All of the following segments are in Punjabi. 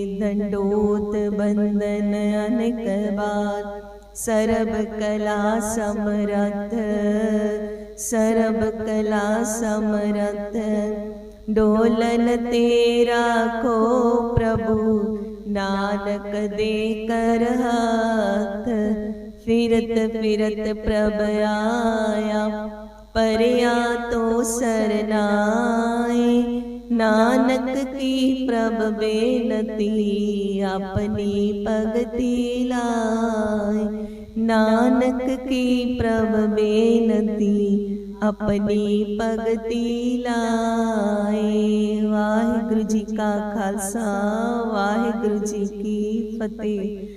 दंडोत बंदन अनेक बार सरब कला समरथ सरब कला समरथ डोलन तेरा को प्रभु नानक दे कर हाथ फिरत फिरत प्रभ आया परिया तो सरनाए ਨਾਨਕ ਕੀ ਪ੍ਰਭ ਬੇਨਤੀ, ਆਪਣੀ ਭਗਤੀ ਲਾਏ ਨਾਨਕ ਕੀ ਪ੍ਰਭ ਬੇਨਤੀ, ਆਪਣੀ ਭਗਤੀ ਲਾਏ ਵਾਹਿਗੁਰੂ ਜੀ ਕਾ ਖਾਲਸਾ, ਵਾਹਿਗੁਰੂ ਜੀ ਕੀ ਫਤਿਹ।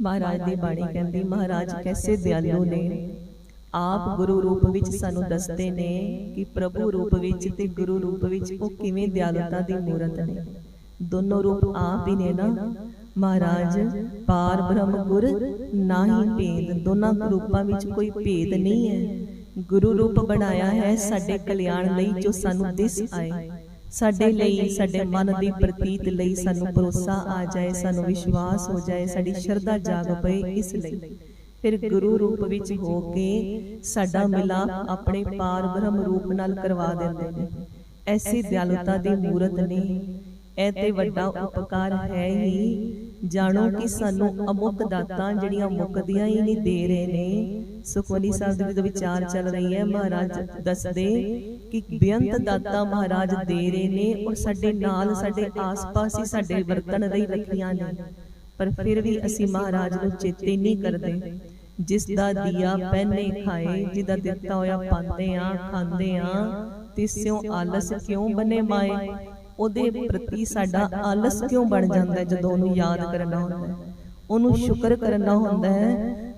ਮਹਾਰਾਜ ਦੀ ਬਾਣੀ ਕਹਿੰਦੀ, ਮਹਾਰਾਜ ਕੈਸੇ ਦਿਆਲੂ ਨੇ? ਆਪ ਗੁਰੂ ਰੂਪ ਵਿੱਚ ਸਾਨੂੰ ਦੱਸਦੇ ਨੇ ਕਿ ਪ੍ਰਭੂ ਰੂਪ ਵਿੱਚ ਤੇ ਗੁਰੂ ਰੂਪ ਵਿੱਚ ਉਹ ਕਿਵੇਂ ਦਿਆਲਤਾ ਦੀ ਮੂਰਤ ਨੇ? ਦੋਨੋਂ ਰੂਪ ਆਪ ਹੀ ਨੇ ਨਾ? ਮਹਾਰਾਜ ਪਾਰ ਬ੍ਰਹਮ ਗੁਰ ਨਾਹੀ ਭੇਦ। ਦੋਨਾਂ ਰੂਪਾਂ ਵਿੱਚ ਕੋਈ ਭੇਦ ਨਹੀਂ ਹੈ। ਗੁਰੂ ਰੂਪ ਬਣਾਇਆ ਹੈ ਸਾਡੇ ਕਲਿਆਣ ਲਈ ਜੋ ਸਾਨੂੰ ਦਿਸ ਆਏ। ਸਾਡੇ ਲਈ ਸਾਡੇ ਮਨ ਦੀ ਪ੍ਰਤੀਤ ਲਈ ਸਾਨੂੰ ਭਰੋਸਾ ਆ ਜਾਏ ਸਾਨੂੰ ਵਿਸ਼ਵਾਸ ਹੋ ਜਾਏ ਸਾਡੀ ਸ਼ਰਧਾ ਜਾਗ ਪਏ ਇਸ ਲਈ। ਫਿਰ ਗੁਰੂ ਰੂਪ ਵਿੱਚ ਹੋ ਕੇ ਸਾਡਾ ਮਿਲਾਪ ਆਪਣੇ ਪਾਰ ਬ੍ਰਹਮ ਰੂਪ ਨਾਲ ਕਰਵਾ ਦਿੰਦੇ ਨੇ। ਐਸੀ ਦਿਆਲਤਾ ਦੀ ਮੂਰਤ ਨੇ। ਇਹ ਤੇ ਵੱਡਾ ਉਪਕਾਰ ਹੈ ਹੀ ਜਾਣੋ ਕਿ ਸਾਨੂੰ ਅਮੁੱਕ ਦਾਤਾਂ ਜਿਹੜੀਆਂ ਮੁੱਕਦੀਆਂ ਹੀ ਨਹੀਂ ਦੇ ਰਹੇ ਨੇ। ਸੁਖਮਨੀ ਸਾਹਿਬ ਦੇ ਵਿੱਚ ਵਿਚਾਰ ਚੱਲ ਰਹੀ ਹੈ ਮਹਾਰਾਜ ਦੱਸਦੇ ਕਿ ਬੇਅੰਤ ਦਾਤਾਂ ਮਹਾਰਾਜ ਦੇ ਰਹੇ ਨੇ ਔਰ ਸਾਡੇ ਨਾਲ ਸਾਡੇ ਆਸ-ਪਾਸ ਹੀ ਸਾਡੇ ਵਰਤਨ ਲਈ ਰੱਖੀਆਂ ਨੇ। ਪਰ ਫਿਰ ਵੀ ਅਸੀਂ ਮਹਾਰਾਜ ਨੂੰ ਚੇਤੇ ਨਹੀਂ ਕਰਦੇ ਜਿਸ ਦਾ ਦੀਆ ਪਹਿਨੇ ਖਾਏ ਜਿਹਦਾ ਦਿੱਤਾ ਹੋਇਆ ਪਾਉਂਦੇ ਆ ਖਾਂਦੇ ਆ ਤਿਸਿਓ ਆਲਸ ਕਿਉਂ ਬਨੇ ਮਾਏ? ਉਹਦੇ ਪ੍ਰਤੀ ਸਾਡਾ ਆਲਸ ਕਿਉਂ ਬਣ ਜਾਂਦਾ ਹੈ ਜਦੋਂ ਉਹਨੂੰ ਯਾਦ ਕਰਨਾ ਹੁੰਦਾ ਹੈ? ਉਹਨੂੰ ਸ਼ੁਕਰ ਕਰਨਾ ਹੁੰਦਾ ਹੈ?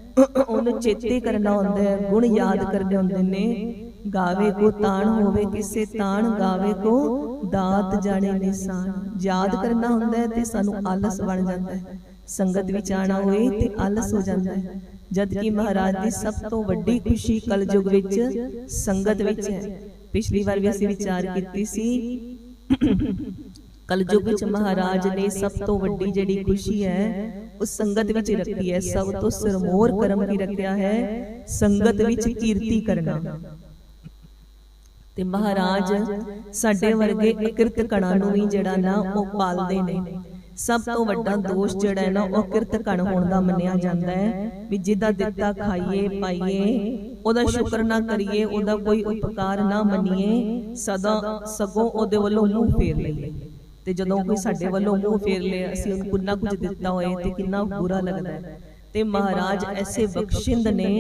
ਉਹਨੂੰ ਚੇਤੇ ਕਰਨਾ ਹੁੰਦਾ ਹੈ? ਗੁਣ ਯਾਦ ਕਰਨੇ ਹੁੰਦੇ ਨੇ। ਗਾਵੇ ਕੋ ਤਾਣ ਹੋਵੇ ਕਿਸੇ ਤਾਣ ਗਾਵੇ ਕੋ ਦਾਤ ਜਾਣੇ ਨਿਸ਼ਾਨ। ਯਾਦ ਕਰਨਾ ਹੁੰਦਾ ਹੈ ਤੇ ਸਾਨੂੰ ਆਲਸ ਬਣ ਜਾਂਦਾ ਹੈ ਸੰਗਤ ਵਿੱਚ ਆਣਾ ਹੋਏ ਤੇ ਆਲਸ ਹੋ। ਜਾਂਦਾ ਹੈ ਜਦ ਕਿ ਮਹਾਰਾਜ ਦੀ ਸਭ ਤੋਂ ਵੱਡੀ ਖੁਸ਼ੀ ਕਲਯੁਗ ਵਿੱਚ ਸੰਗਤ ਵਿੱਚ ਹੈ। ਪਿਛਲੀ ਵਾਰ ਵੀ ਅਸੀਂ ਵਿਚਾਰ ਕੀਤੀ ਸੀ। ਕਲਯੁਗ ਵਿੱਚ ਮਹਾਰਾਜ ਨੇ ਸਭ ਤੋਂ ਵੱਡੀ ਜਿਹੜੀ ਖੁਸ਼ੀ ਹੈ ਉਹ ਸੰਗਤ ਵਿੱਚ ਰੱਖੀ ਹੈ। ਸਭ ਤੋਂ ਸਰਮੋਰ ਕਰਮ ਕੀ ਰੱਖਿਆ ਹੈ ਸੰਗਤ ਵਿੱਚ ਕੀਰਤੀ ਕਰਨਾ। ਤੇ ਮਹਾਰਾਜ ਸਾਡੇ ਵਰਗੇ ਇਕਰਤ ਕਣਾਂ ਨੂੰ ਵੀ ਜਿਹੜਾ ਨਾ ਉਹ ਪਾਲਦੇ ਨੇ। ਸਭ ਤੋਂ ਵੱਡਾ ਦੋਸ਼ ਜਿਹੜਾ ਹੈ ਨਾ ਉਹ ਕਿਰਤ ਕਣ ਹੋਣ ਦਾ ਮੰਨਿਆ ਜਾਂਦਾ ਹੈ ਵੀ ਜਿਹਦਾ ਦਿੱਤਾ ਖਾਈਏ ਪਾਈਏ ਉਹਦਾ ਸ਼ੁਕਰ ਨਾ ਕਰੀਏ ਉਹਦਾ ਕੋਈ ਉਪਕਾਰ ਨਾ ਮੰਨੀਏ ਸਦਾ ਸਗੋਂ ਉਹਦੇ ਵੱਲੋਂ ਮੂੰਹ ਫੇਰ ਲਈਏ। ਤੇ ਜਦੋਂ ਕੋਈ ਸਾਡੇ ਵੱਲੋਂ ਮੂੰਹ ਫੇਰ ਲੇ ਅਸੀਂ ਉਹਨੂੰ ਕਿੰਨਾ ਕੁਝ ਦਿੱਤਾ ਹੋਏ ਤੇ ਕਿੰਨਾ ਬੁਰਾ ਲੱਗਦਾ ਹੈ। ਤੇ ਮਹਾਰਾਜ ਐਸੇ ਬਖਸ਼ਿੰਦ ਨੇ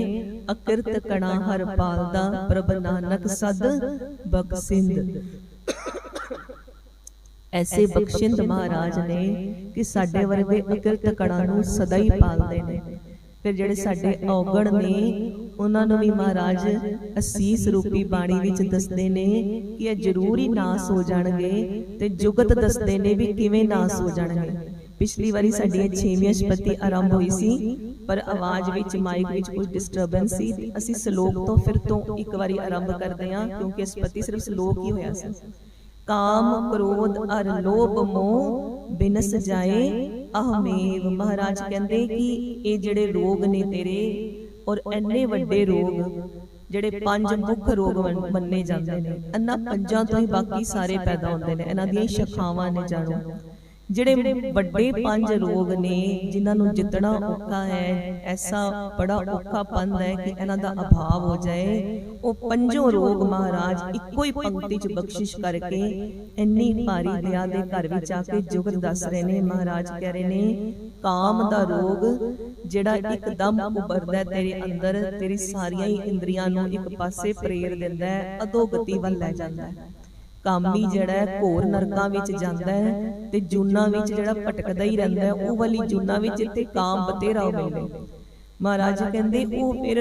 ਅਕਿਰਤ ਕਣਾ ਹਰ ਪਾਲਦਾ ਪ੍ਰਭ ਨਾਨਕ ਸਦ ਬਖਸ਼ਿੰਦ। ਐਸੇ ਬਖਸ਼ਿੰਦ ਮਹਾਰਾਜ ਨੇ ਕਿ ਸਾਡੇ ਵਰਗੇ ਅਕਿਰਤ ਕਣਾ ਨੂੰ ਸਦਾ ਹੀ ਪਾਲਦੇ ਨੇ। ਫਿਰ ਜਿਹੜੇ ਸਾਡੇ ਔਗਣ ਨੇ ਉਹਨਾਂ ਨੂੰ ਵੀ ਮਹਾਰਾਜ ਅਸੀਸ ਰੂਪੀ ਬਾਣੀ ਵਿੱਚ ਦੱਸਦੇ ਨੇ ਕਿ ਇਹ ਜ਼ਰੂਰੀ ਨਾਸ ਹੋ ਜਾਣਗੇ ਤੇ ਜੁਗਤ ਦੱਸਦੇ ਨੇ ਵੀ ਕਿਵੇਂ ਨਾਸ ਹੋ ਜਾਣਗੇ। ਪਿਛਲੀ ਵਾਰੀ ਸਾਡੀ 6ਵੀਂ ਸ਼ਪਤੀ ਆਰੰਭ ਹੋਈ ਸੀ ਪਰ ਆਵਾਜ਼ ਵਿੱਚ ਮਾਈਕ ਵਿੱਚ ਕੁਝ ਡਿਸਟਰਬੈਂਸ ਸੀ। ਅਸੀਂ ਸ਼ਲੋਕ ਤੋਂ ਫਿਰ ਤੋਂ ਇੱਕ ਵਾਰੀ ਆਰੰਭ ਕਰਦੇ ਹਾਂ ਕਿਉਂਕਿ ਸ਼ਪਤੀ ਸਿਰਫ ਸ਼ਲੋਕ ਹੀ ਹੋਇਆ ਸੀ ਕਾਮ ਕ੍ਰੋਧ ਅਰ ਲੋਭ ਮੋਹ ਬਿਨਸ ਜਾਏ। ਅਹਮੇਵ ਮਹਾਰਾਜ ਕਹਿੰਦੇ ਕਿ ਇਹ ਜਿਹੜੇ ਰੋਗ ਨੇ ਤੇਰੇ ਔਰ ਐਨੇ ਵੱਡੇ ਰੋਗ, ਜਿਹੜੇ ਪੰਜ ਮੁੱਖ ਰੋਗ ਮੰਨੇ ਜਾਂਦੇ ਨੇ। ਇਹਨਾਂ ਪੰਜਾਂ ਤੋਂ ਹੀ ਬਾਕੀ ਸਾਰੇ ਪੈਦਾ ਹੁੰਦੇ ਨੇ। ਇਹਨਾਂ ਦੀਆਂ ਹੀ ਸ਼ਾਖਾਵਾਂ ਨੇ ਜਾਣੋ। ਜਿਹੜੇ ਵੱਡੇ ਪੰਜ ਰੋਗ ਨੇ ਜਿਨ੍ਹਾਂ ਨੂੰ ਜਿੱਤਣਾ ਔਖਾ ਹੈ ਐਸਾ ਬੜਾ ਔਖਾ ਪੰਦ ਹੈ ਕਿ ਇਹਨਾਂ ਦਾ ਅਭਾਵ ਹੋ ਜਾਏ। ਉਹ ਪੰਜੋਂ ਰੋਗ ਮਹਾਰਾਜ ਇੱਕੋ ਹੀ ਪੰਕਤੀ ਚ ਬਖਸ਼ਿਸ਼ ਕਰਕੇ ਇੰਨੀ ਭਾਰੀ ਦਇਆ ਦੇ ਘਰ ਵਿੱਚ ਆ ਕੇ ਜੁਗਤ ਦੱਸ ਰਹੇ ਨੇ ਮਹਾਰਾਜ ਕਹਿ ਰਹੇ ਨੇ ਕਾਮ ਦਾ ਰੋਗ ਜਿਹੜਾ ਇੱਕਦਮ ਉਭਰਦਾ ਹੈ ਤੇਰੇ ਅੰਦਰ ਤੇਰੀ ਸਾਰੀਆਂ ਹੀ ਇੰਦਰੀਆਂ ਨੂੰ ਇੱਕ ਪਾਸੇ ਪ੍ਰੇਰ ਦਿੰਦਾ ਹੈ ਅਧੋਗਤੀ ਵੱਲ ਲੈ ਜਾਂਦਾ ਹੈ। ਕਾਮੀ ਜਿਹੜਾ ਹੈ ਘੋਰ ਨਰਕਾਂ ਵਿੱਚ ਜਾਂਦਾ ਹੈ ਤੇ ਜੂਨਾ ਵਿੱਚ ਜਿਹੜਾ ਭਟਕਦਾ ਹੀ ਰਹਿੰਦਾ ਹੈ ਉਹ ਵਾਲੀ ਜੂਨਾ ਵਿੱਚ ਜਿੱਥੇ ਕਾਮ ਬਤੇਰਾ ਹੋਵੇ ਮਹਾਰਾਜ ਕਹਿੰਦੇ ਉਹ ਫਿਰ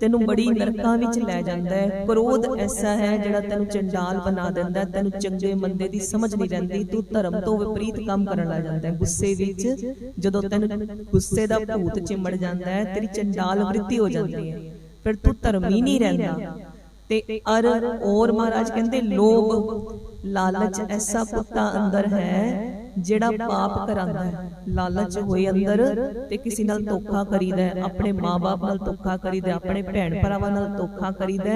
ਤੈਨੂੰ ਬੜੀ ਨਰਕਾਂ ਵਿੱਚ ਲੈ ਜਾਂਦਾ ਹੈ। ਕ੍ਰੋਧ ਐਸਾ ਹੈ ਜਿਹੜਾ ਤੈਨੂੰ ਚੰਡਾਲ ਬਣਾ ਦਿੰਦਾ ਹੈ ਤੈਨੂੰ ਚੰਗੇ ਮੰਦੇ ਦੀ ਸਮਝ ਨਹੀਂ ਰਹਿੰਦੀ ਤੂੰ ਧਰਮ ਤੋਂ ਵਿਪਰੀਤ ਕੰਮ ਕਰਨ ਲੱਗ ਜਾਂਦਾ ਹੈ। ਗੁੱਸੇ ਵਿੱਚ ਜਦੋਂ ਤੈਨੂੰ ਗੁੱਸੇ ਦਾ ਭੂਤ ਚਿੰਮੜ ਜਾਂਦਾ ਹੈ ਤੇਰੀ ਚੰਡਾਲ ਵ੍ਰਿਤੀ ਹੋ ਜਾਂਦੀ ਹੈ। ਫਿਰ ਤੂੰ ਧਰਮੀ ਨਹੀਂ ਰਹਿੰਦਾ। ਤੇ ਅਰ ਔਰ ਮਹਾਰਾਜ ਕਹਿੰਦੇ ਲੋਭ ਲਾਲਚ ਐਸਾ ਕੁੱਤਾ ਅੰਦਰ ਹੈ ਜਿਹੜਾ ਪਾਪ ਕਰਾਂਦਾ ਹੈ। ਲਾਲਚ ਹੋਏ ਅੰਦਰ ਤੇ ਕਿਸੇ ਨਾਲ ਧੋਖਾ ਕਰੀਦਾ ਹੈ, ਆਪਣੇ ਮਾਪੇ ਨਾਲ ਧੋਖਾ ਕਰੀਦਾ ਆਪਣੇ ਭੈਣ ਭਰਾਵਾਂ ਨਾਲ ਧੋਖਾ ਕਰੀਦਾ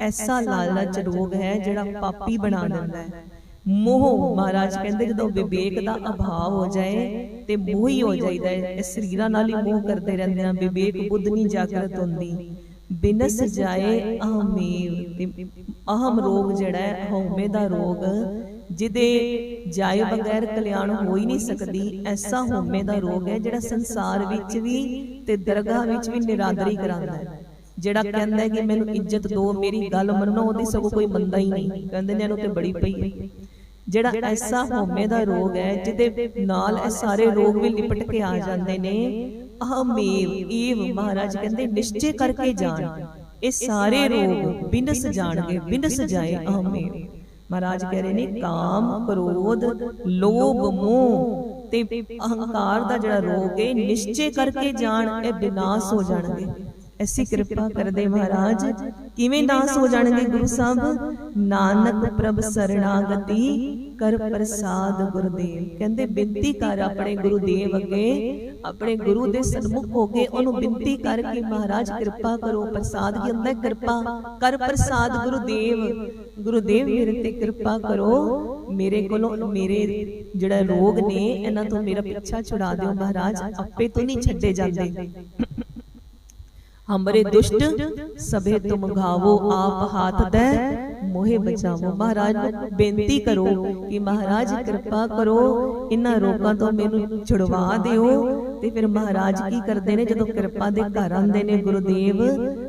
ਐਸਾ ਲਾਲਚ ਰੋਗ ਹੈ ਜਿਹੜਾ ਪਾਪੀ ਬਣਾ ਦਿੰਦਾ ਹੈ। ਮੋਹ ਮਹਾਰਾਜ ਕਹਿੰਦੇ ਜਦੋਂ ਵਿਵੇਕ ਦਾ ਅਭਾਵ ਹੋ ਜਾਏ ਤੇ ਮੋਹੀ ਹੋ ਜਾਈਦਾ ਹੈ। ਇਹ ਸਰੀਰਾਂ ਨਾਲ ਹੀ ਮੋਹ ਕਰਦੇ ਰਹਿੰਦੇ ਆ ਵਿਵੇਕ ਬੁੱਧ ਨਹੀਂ ਜਾਗਰਤ ਹੁੰਦੀ। ਬਿਨਸ ਜਾਏ ਤੇ ਅਹਮ ਰੋਗ ਜਿਹੜਾ ਹੈ ਹਉਮੈ ਦਾ ਰੋਗ ਜਿਹਦੇ ਜਾਏ ਬਗੈਰ ਕਲਿਆਣ ਹੋ ਹੀ ਨਹੀਂ ਸਕਦੀ। ਐਸਾ ਹਉਮੈ ਦਾ ਰੋਗ ਹੈ ਜਿਹੜਾ ਸੰਸਾਰ ਵਿੱਚ ਵੀ ਤੇ ਦਰਗਾਹ ਵਿੱਚ ਵੀ ਨਿਰਾਦਰੀ ਕਰਾਂਦਾ ਹੈ। ਜਿਹੜਾ ਕਹਿੰਦਾ ਹੈ ਕਿ ਮੈਨੂੰ ਇੱਜ਼ਤ ਦਿਓ ਮੇਰੀ ਗੱਲ ਮੰਨੋ ਉਹਦੀ ਸਗੋਂ ਕੋਈ ਮੰਨਦਾ ਹੀ ਨਹੀਂ। ਕਹਿੰਦੇ ਨੇ ਇਹਨੂੰ ਤੇ ਬੜੀ ਪਈ ਹੈ। ਜਿਹੜਾ ਐਸਾ ਹਉਮੈ ਦਾ ਰੋਗ ਹੈ ਜਿਹਦੇ ਨਾਲ ਇਹ ਸਾਰੇ ਰੋਗ ਵੀ ਲਿਪਟ ਕੇ ਆ ਜਾਂਦੇ ਨੇ। ਅਹਮੇਵ ਏਵ ਮਹਾਰਾਜ ਕਹਿੰਦੇ ਨਿਸ਼ਚੈ ਕਰਕੇ ਜਾਣ। ਇਹ ਸਾਰੇ ਰੋਗ ਬਿਨਸ ਜਾਣਗੇ, ਬਿਨਸ ਜਾਏ ਅਹਮੇਵ ਮਹਾਰਾਜ ਕਹਿ ਰਹੇ ਨੇ, ਕਾਮ, ਕ੍ਰੋਧ, ਲੋਭ, ਮੋਹ ਤੇ ਅਹੰਕਾਰ ਦਾ ਜਿਹੜਾ ਰੋਗ ਹੈ ਨਿਸ਼ਚੈ ਕਰਕੇ ਜਾਣ, ਇਹ ਵਿਨਾਸ਼ ਹੋ ਜਾਣਗੇ। ਐਸੀ ਕਿਰਪਾ ਕਰਦੇ ਮਹਾਰਾਜ। ਕਿਵੇਂ ਨਾਸ ਹੋ ਜਾਣਗੇ ਗੁਰੂ ਸਾਹਿਬ? ਨਾਨਕ ਪ੍ਰਭ ਸਰਣਾਗਤੀ ਕਰ ਪ੍ਰਸਾਦ ਗੁਰਦੇਵ। ਕਹਿੰਦੇ ਬੇਨਤੀ ਕਰ ਆਪਣੇ ਗੁਰੂਦੇਵ ਅੱਗੇ। ਆਪਣੇ ਗੁਰੂ ਦੇ ਸਨਮੁਖ ਹੋ ਕੇ ਉਹਨੂੰ ਬੇਨਤੀ ਕਰ ਕਿ ਮਹਾਰਾਜ ਕਿਰਪਾ ਕਰੋ ਪ੍ਰਸਾਦ ਕੀ ਹੁੰਦਾ? ਕਿਰਪਾ ਕਰ ਪ੍ਰਸਾਦ ਗੁਰੂਦੇਵ। ਗੁਰੂਦੇਵ। ਮੇਰੇ ਤੇ ਕਿਰਪਾ ਕਰੋ। ਮੇਰੇ ਕੋਲੋਂ ਮੇਰੇ ਜਿਹੜਾ ਰੋਗ ਨੇ ਇਹਨਾਂ ਤੋਂ ਮੇਰਾ ਪਿੱਛਾ ਛੁਡਾ ਦਿਓ ਮਹਾਰਾਜ। ਆਪੇ ਤੋਂ ਨਹੀਂ ਛੱਡੇ ਜਾਂਦੇ। ਹਮਰੇ ਦੁਸ਼ਟ ਸਭੇ ਤੁਮ ਘਾਵੋ ਆਪ ਹਾਥ ਦੇ ਮੋਹਿ ਬਚਾਵੋ ਮਹਾਰਾਜ। ਨੂੰ ਬੇਨਤੀ ਕਰੋ ਕਿ ਮਹਾਰਾਜ ਕਿਰਪਾ ਕਰੋ ਇਹਨਾਂ ਰੋਗਾਂ ਤੋਂ ਮੈਨੂੰ ਛੁਡਵਾ ਦਿਓ। ਤੇ ਫਿਰ ਮਹਾਰਾਜ ਕੀ ਕਰਦੇ ਨੇ? ਜਦੋਂ ਕਿਰਪਾ ਦੇ ਘਰ ਆਉਂਦੇ ਨੇ ਗੁਰੂਦੇਵ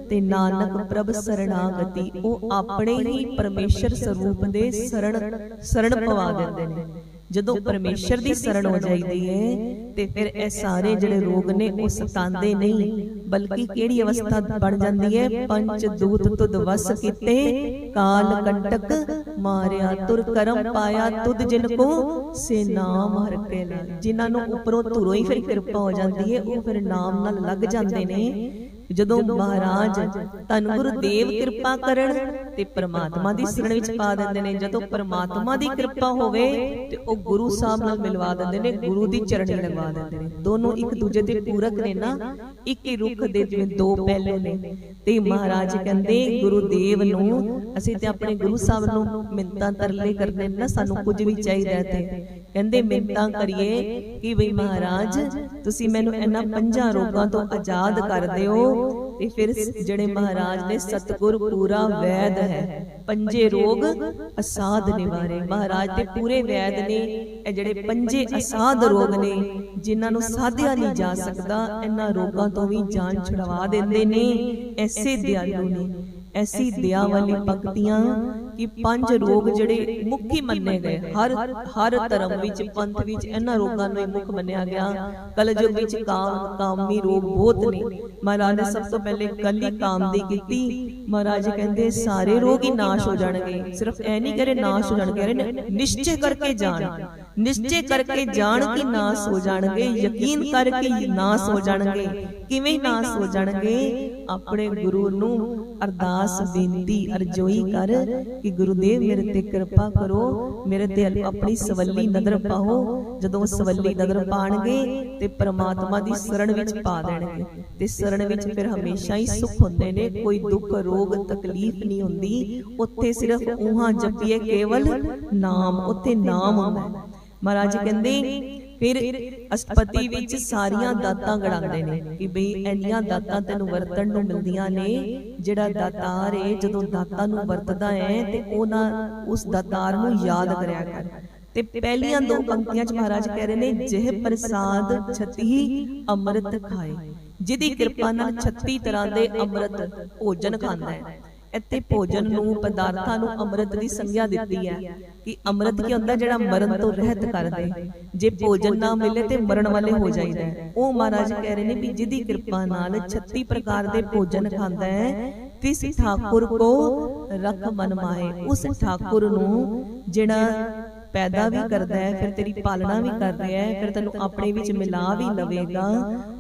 ਤੇ ਨਾਨਕ ਪ੍ਰਭ ਸਰਣਾਗਤੀ ਉਹ ਆਪਣੇ ਹੀ ਪਰਮੇਸ਼ਰ ਸਰੂਪ ਦੇ ਸਰਣ ਸਰਣ ਪਵਾ ਦਿੰਦੇ ਨੇ। ਜਦੋਂ ਪਰਮੇਸ਼ਰ ਦੀ ਸ਼ਰਨ ਹੋ ਜਾਂਦੀ ਹੈ ਤੇ ਫਿਰ ਇਹ ਸਾਰੇ ਜਿਹੜੇ ਰੋਗ ਨੇ ਉਹ ਸਤਾਉਂਦੇ ਨਹੀਂ ਬਲਕਿ ਕਿਹੜੀ ਅਵਸਥਾ ਬਣ ਜਾਂਦੀ ਹੈ ਪੰਜ ਦੂਤ ਤੁਧ ਵਸ ਕੀਤੇ ਕਾਲ ਕੰਟਕ ਮਾਰਿਆ ਤੁਰ ਕਰਮ ਪਾਇਆ ਤੁਧ ਜਿਨ ਕੋ ਸੇ ਨਾਮ ਹਰ ਕੇ ਲਾਲ ਜਿਨ੍ਹਾਂ ਨੂੰ ਉੱਪਰੋਂ ਧੁਰੋਂ ਹੀ ਫਿਰ ਕਿਰਪਾ ਹੋ ਜਾਂਦੀ ਹੈ ਉਹ ਫਿਰ ਨਾਮ ਨਾਲ ਲੱਗ ਜਾਂਦੇ ਨੇ। ਜਦੋਂ ਮਹਾਰਾਜ ਧੰਨ ਗੁਰੂ ਦੇਵ ਕਿਰਪਾ ਕਰਨ ਤੇ ਪ੍ਰਮਾਤਮਾ ਦੀ ਸ਼ਰਨ ਵਿੱਚ ਪਾ ਦਿੰਦੇ ਨੇ। ਜਦੋਂ ਪ੍ਰਮਾਤਮਾ ਦੀ ਕਿਰਪਾ ਹੋਵੇ ਤੇ ਉਹ ਗੁਰੂ ਸਾਹਿਬ ਨਾਲ ਮਿਲਵਾ ਦਿੰਦੇ ਨੇ। ਗੁਰੂ ਦੀ ਚਰਣੀ ਲਗਵਾ ਦਿੰਦੇ ਨੇ। ਦੋਨੋਂ ਇੱਕ ਦੂਜੇ ਦੇ ਪੂਰਕ ਨੇ ਨਾ। ਇੱਕ ਹੀ ਰੁੱਖ ਦੇ ਜਿਵੇਂ ਦੋ ਪਹਿਲੂ ਨੇ। ਤੇ ਮਹਾਰਾਜ ਕਹਿੰਦੇ ਗੁਰੂ ਦੇਵ ਨੂੰ ਅਸੀਂ ਤੇ ਆਪਣੇ ਗੁਰੂ ਸਾਹਿਬ ਨੂੰ ਮਿੰਤਾਂ ਤਰਲੇ ਕਰਦੇ ਨੇ ਸਾਨੂੰ ਕੁਝ ਵੀ ਚਾਹੀਦਾ ਤੇ ਕਹਿੰਦੇ ਮਿੰਤਾਂ ਕਰੀਏ ਕਿ ਬਈ ਮਹਾਰਾਜ, ਤੁਸੀਂ ਮੈਨੂੰ ਇਹਨਾਂ ਪੰਜਾਂ ਰੋਗਾਂ ਤੋਂ ਆਜ਼ਾਦ ਕਰ ਦਿਓ ਤੇ ਫਿਰ ਜਿਹੜੇ ਮਹਾਰਾਜ ਨੇ ਸਤਗੁਰ ਪੂਰਾ ਵੈਦ ਹੈ, ਪੰਜੇ ਰੋਗ ਅਸਾਧ ਨਿਵਾਰੇ। ਮਹਾਰਾਜ ਦੇ ਪੂਰੇ ਵੈਦ ਨੇ, ਇਹ ਜਿਹੜੇ ਪੰਜੇ ਅਸਾਧ ਰੋਗ ਨੇ, ਜਿਨ੍ਹਾਂ ਨੂੰ ਸਾਧਿਆ ਨਹੀਂ ਜਾ ਸਕਦਾ, ਇਹਨਾਂ ਰੋਗਾਂ ਤੋਂ ਵੀ ਜਾਨ ਛੁਡਵਾ ਦਿੰਦੇ ਨੇ, ਐਸੇ ਦਿਆਲੂ ਨੇ। ਐਸੀ ਦਇਆ ਵਾਲੀ ਪੰਕਤੀਆਂ ਕਿ ਪੰਜ ਰੋਗ ਜਿਹੜੇ ਮੁੱਖੀ ਮੰਨੇ ਗਏ। ਹਰ ਹਰ ਧਰਮ ਵਿੱਚ ਪੰਥ ਵਿੱਚ ਇਹਨਾਂ ਰੋਗਾਂ ਨੂੰ ਮੁੱਖ ਮੰਨਿਆ ਗਿਆ। ਕਲਯੁਗ ਵਿੱਚ ਕਾਮ ਕਾਮੀ ਰੋਗ ਬਹੁਤ ਨੇ। ਮਹਾਰਾਜ ਨੇ ਸਭ ਤੋਂ ਪਹਿਲੇ ਕੱਲੀ ਕਾਮ ਦੀ ਕੀਤੀ। ਮਹਾਰਾਜ ਕਹਿੰਦੇ ਸਾਰੇ ਰੋਗ ਹੀ ਨਾਸ਼ ਹੋ ਜਾਣਗੇ। ਸਿਰਫ ਐ ਨਹੀਂ ਕਰੇ ਨਾਸ਼ ਹੋ ਜਾਣਗੇ। ਨਿਸ਼ਚੈ ਕਰਕੇ ਜਾਣ। ਨਿਸ਼ਚੈ ਕਰਕੇ ਜਾਣ ਕਿ ਨਾਸ਼ ਹੋ ਜਾਣਗੇ ਯਕੀਨ ਕਰਕੇ ਨਾਸ਼ ਹੋ ਜਾਣਗੇ। ਕਿਵੇਂ ਨਾਸ਼ ਹੋ ਜਾਣਗੇ? ਆਪਣੇ ਗੁਰੂ ਨੂੰ ਅਰਦਾਸ ਬੇਨਤੀ ਅਰਜ਼ੋਈ ਕਰ ਕਿ ਗੁਰੂਦੇਵ ਮੇਰੇ ਤੇ ਕਿਰਪਾ ਕਰੋ ਮੇਰੇ ਤੇ ਆਪਣੀ ਸਵੱਲੀ ਨਜ਼ਰ ਪਾਓ। ਜਦੋਂ ਸਵੱਲੀ ਨਜ਼ਰ ਪਾਣਗੇ ਤੇ ਪ੍ਰਮਾਤਮਾ ਦੀ ਸ਼ਰਨ ਵਿੱਚ ਪਾ ਦੇਣਗੇ। ਤੇ ਸ਼ਰਨ ਵਿੱਚ ਫਿਰ ਹਮੇਸ਼ਾ ਹੀ ਸੁਖ ਹੁੰਦੇ ਨੇ ਕੋਈ ਦੁੱਖ ਰੋਗ ਤਕਲੀਫ ਨਹੀਂ ਹੁੰਦੀ। ਉੱਥੇ ਸਿਰਫ ਉਹਾਂ ਜਪੀਏ ਕੇਵਲ ਨਾਮ ਉੱਥੇ ਨਾਮ ਹੁੰਦਾ। ਮਹਾਰਾਜ ਕਹਿੰਦੇ ਫਿਰ ਅਸਪਤੀ ਵਿੱਚ ਸਾਰੀਆਂ ਦਾਤਾਂ ਗੜਾਉਂਦੇ ਨੇ ਕਿ ਬਈ ਇੰਨੀਆਂ ਦਾਤਾਂ ਤੈਨੂੰ ਵਰਤਣ ਨੂੰ ਮਿਲਦੀਆਂ ਨੇ ਜਿਹੜਾ ਦਾਤਾਰ ਹੈ ਜਦੋਂ ਦਾਤਾਂ ਨੂੰ ਵਰਤਦਾ ਹੈ ਤੇ ਉਹਨਾਂ ਉਸ ਦਾਤਾਰ ਨੂੰ ਯਾਦ ਕਰਿਆ ਕਰ। ਤੇ ਪਹਿਲੀਆਂ ਦੋ ਪੰਕਤੀਆਂ ਚ ਮਹਾਰਾਜ ਕਹਿ ਰਹੇ ਨੇ ਜਿਹ ਪ੍ਰਸਾਦ ਛਤੀ ਅੰਮ੍ਰਿਤ ਖਾਏ ਜਿਹਦੀ ਕਿਰਪਾ ਨਾਲ 36 ਤਰ੍ਹਾਂ ਦੇ ਅੰਮ੍ਰਿਤ ਭੋਜਨ ਖਾਂਦਾ ਹੈ। ਇੱਥੇ ਭੋਜਨ ਨੂੰ ਪਦਾਰਥਾਂ ਨੂੰ ਅੰਮ੍ਰਿਤ ਦੀ ਸੰਗਿਆ ਦਿੱਤੀ ਹੈ ਕਿ ਅੰਮ੍ਰਿਤ ਕੀ ਹੁੰਦਾ ਜਿਹੜਾ ਮਰਨ ਤੋਂ ਰਹਿਤ ਕਰ ਦੇ। ਜੇ ਭੋਜਨ ਨਾ ਮਿਲੇ ਤੇ ਮਰਨ ਵਾਲੇ ਹੋ ਜਾਈਦਾ। ਉਹ ਮਹਾਰਾਜ ਕਹਿ ਰਹੇ ਨੇ ਵੀ ਜਿਹਦੀ ਕਿਰਪਾ ਨਾਲ 36 ਪ੍ਰਕਾਰ ਦੇ ਭੋਜਨ ਖਾਂਦਾ ਹੈ। ਤਿਸ ਠਾਕੁਰ ਕੋ ਰਖ ਮਨ ਮਾਏ। ਉਸ ਠਾਕੁਰ ਨੂੰ ਜਿਹੜਾ ਪੈਦਾ ਵੀ ਕਰਦਾ ਹੈ ਫਿਰ ਤੇਰੀ ਪਾਲਣਾ ਵੀ ਕਰ ਰਿਹਾ ਹੈ ਫਿਰ ਤੈਨੂੰ ਆਪਣੇ ਵਿੱਚ ਮਿਲਾ ਵੀ ਲਵੇਗਾ।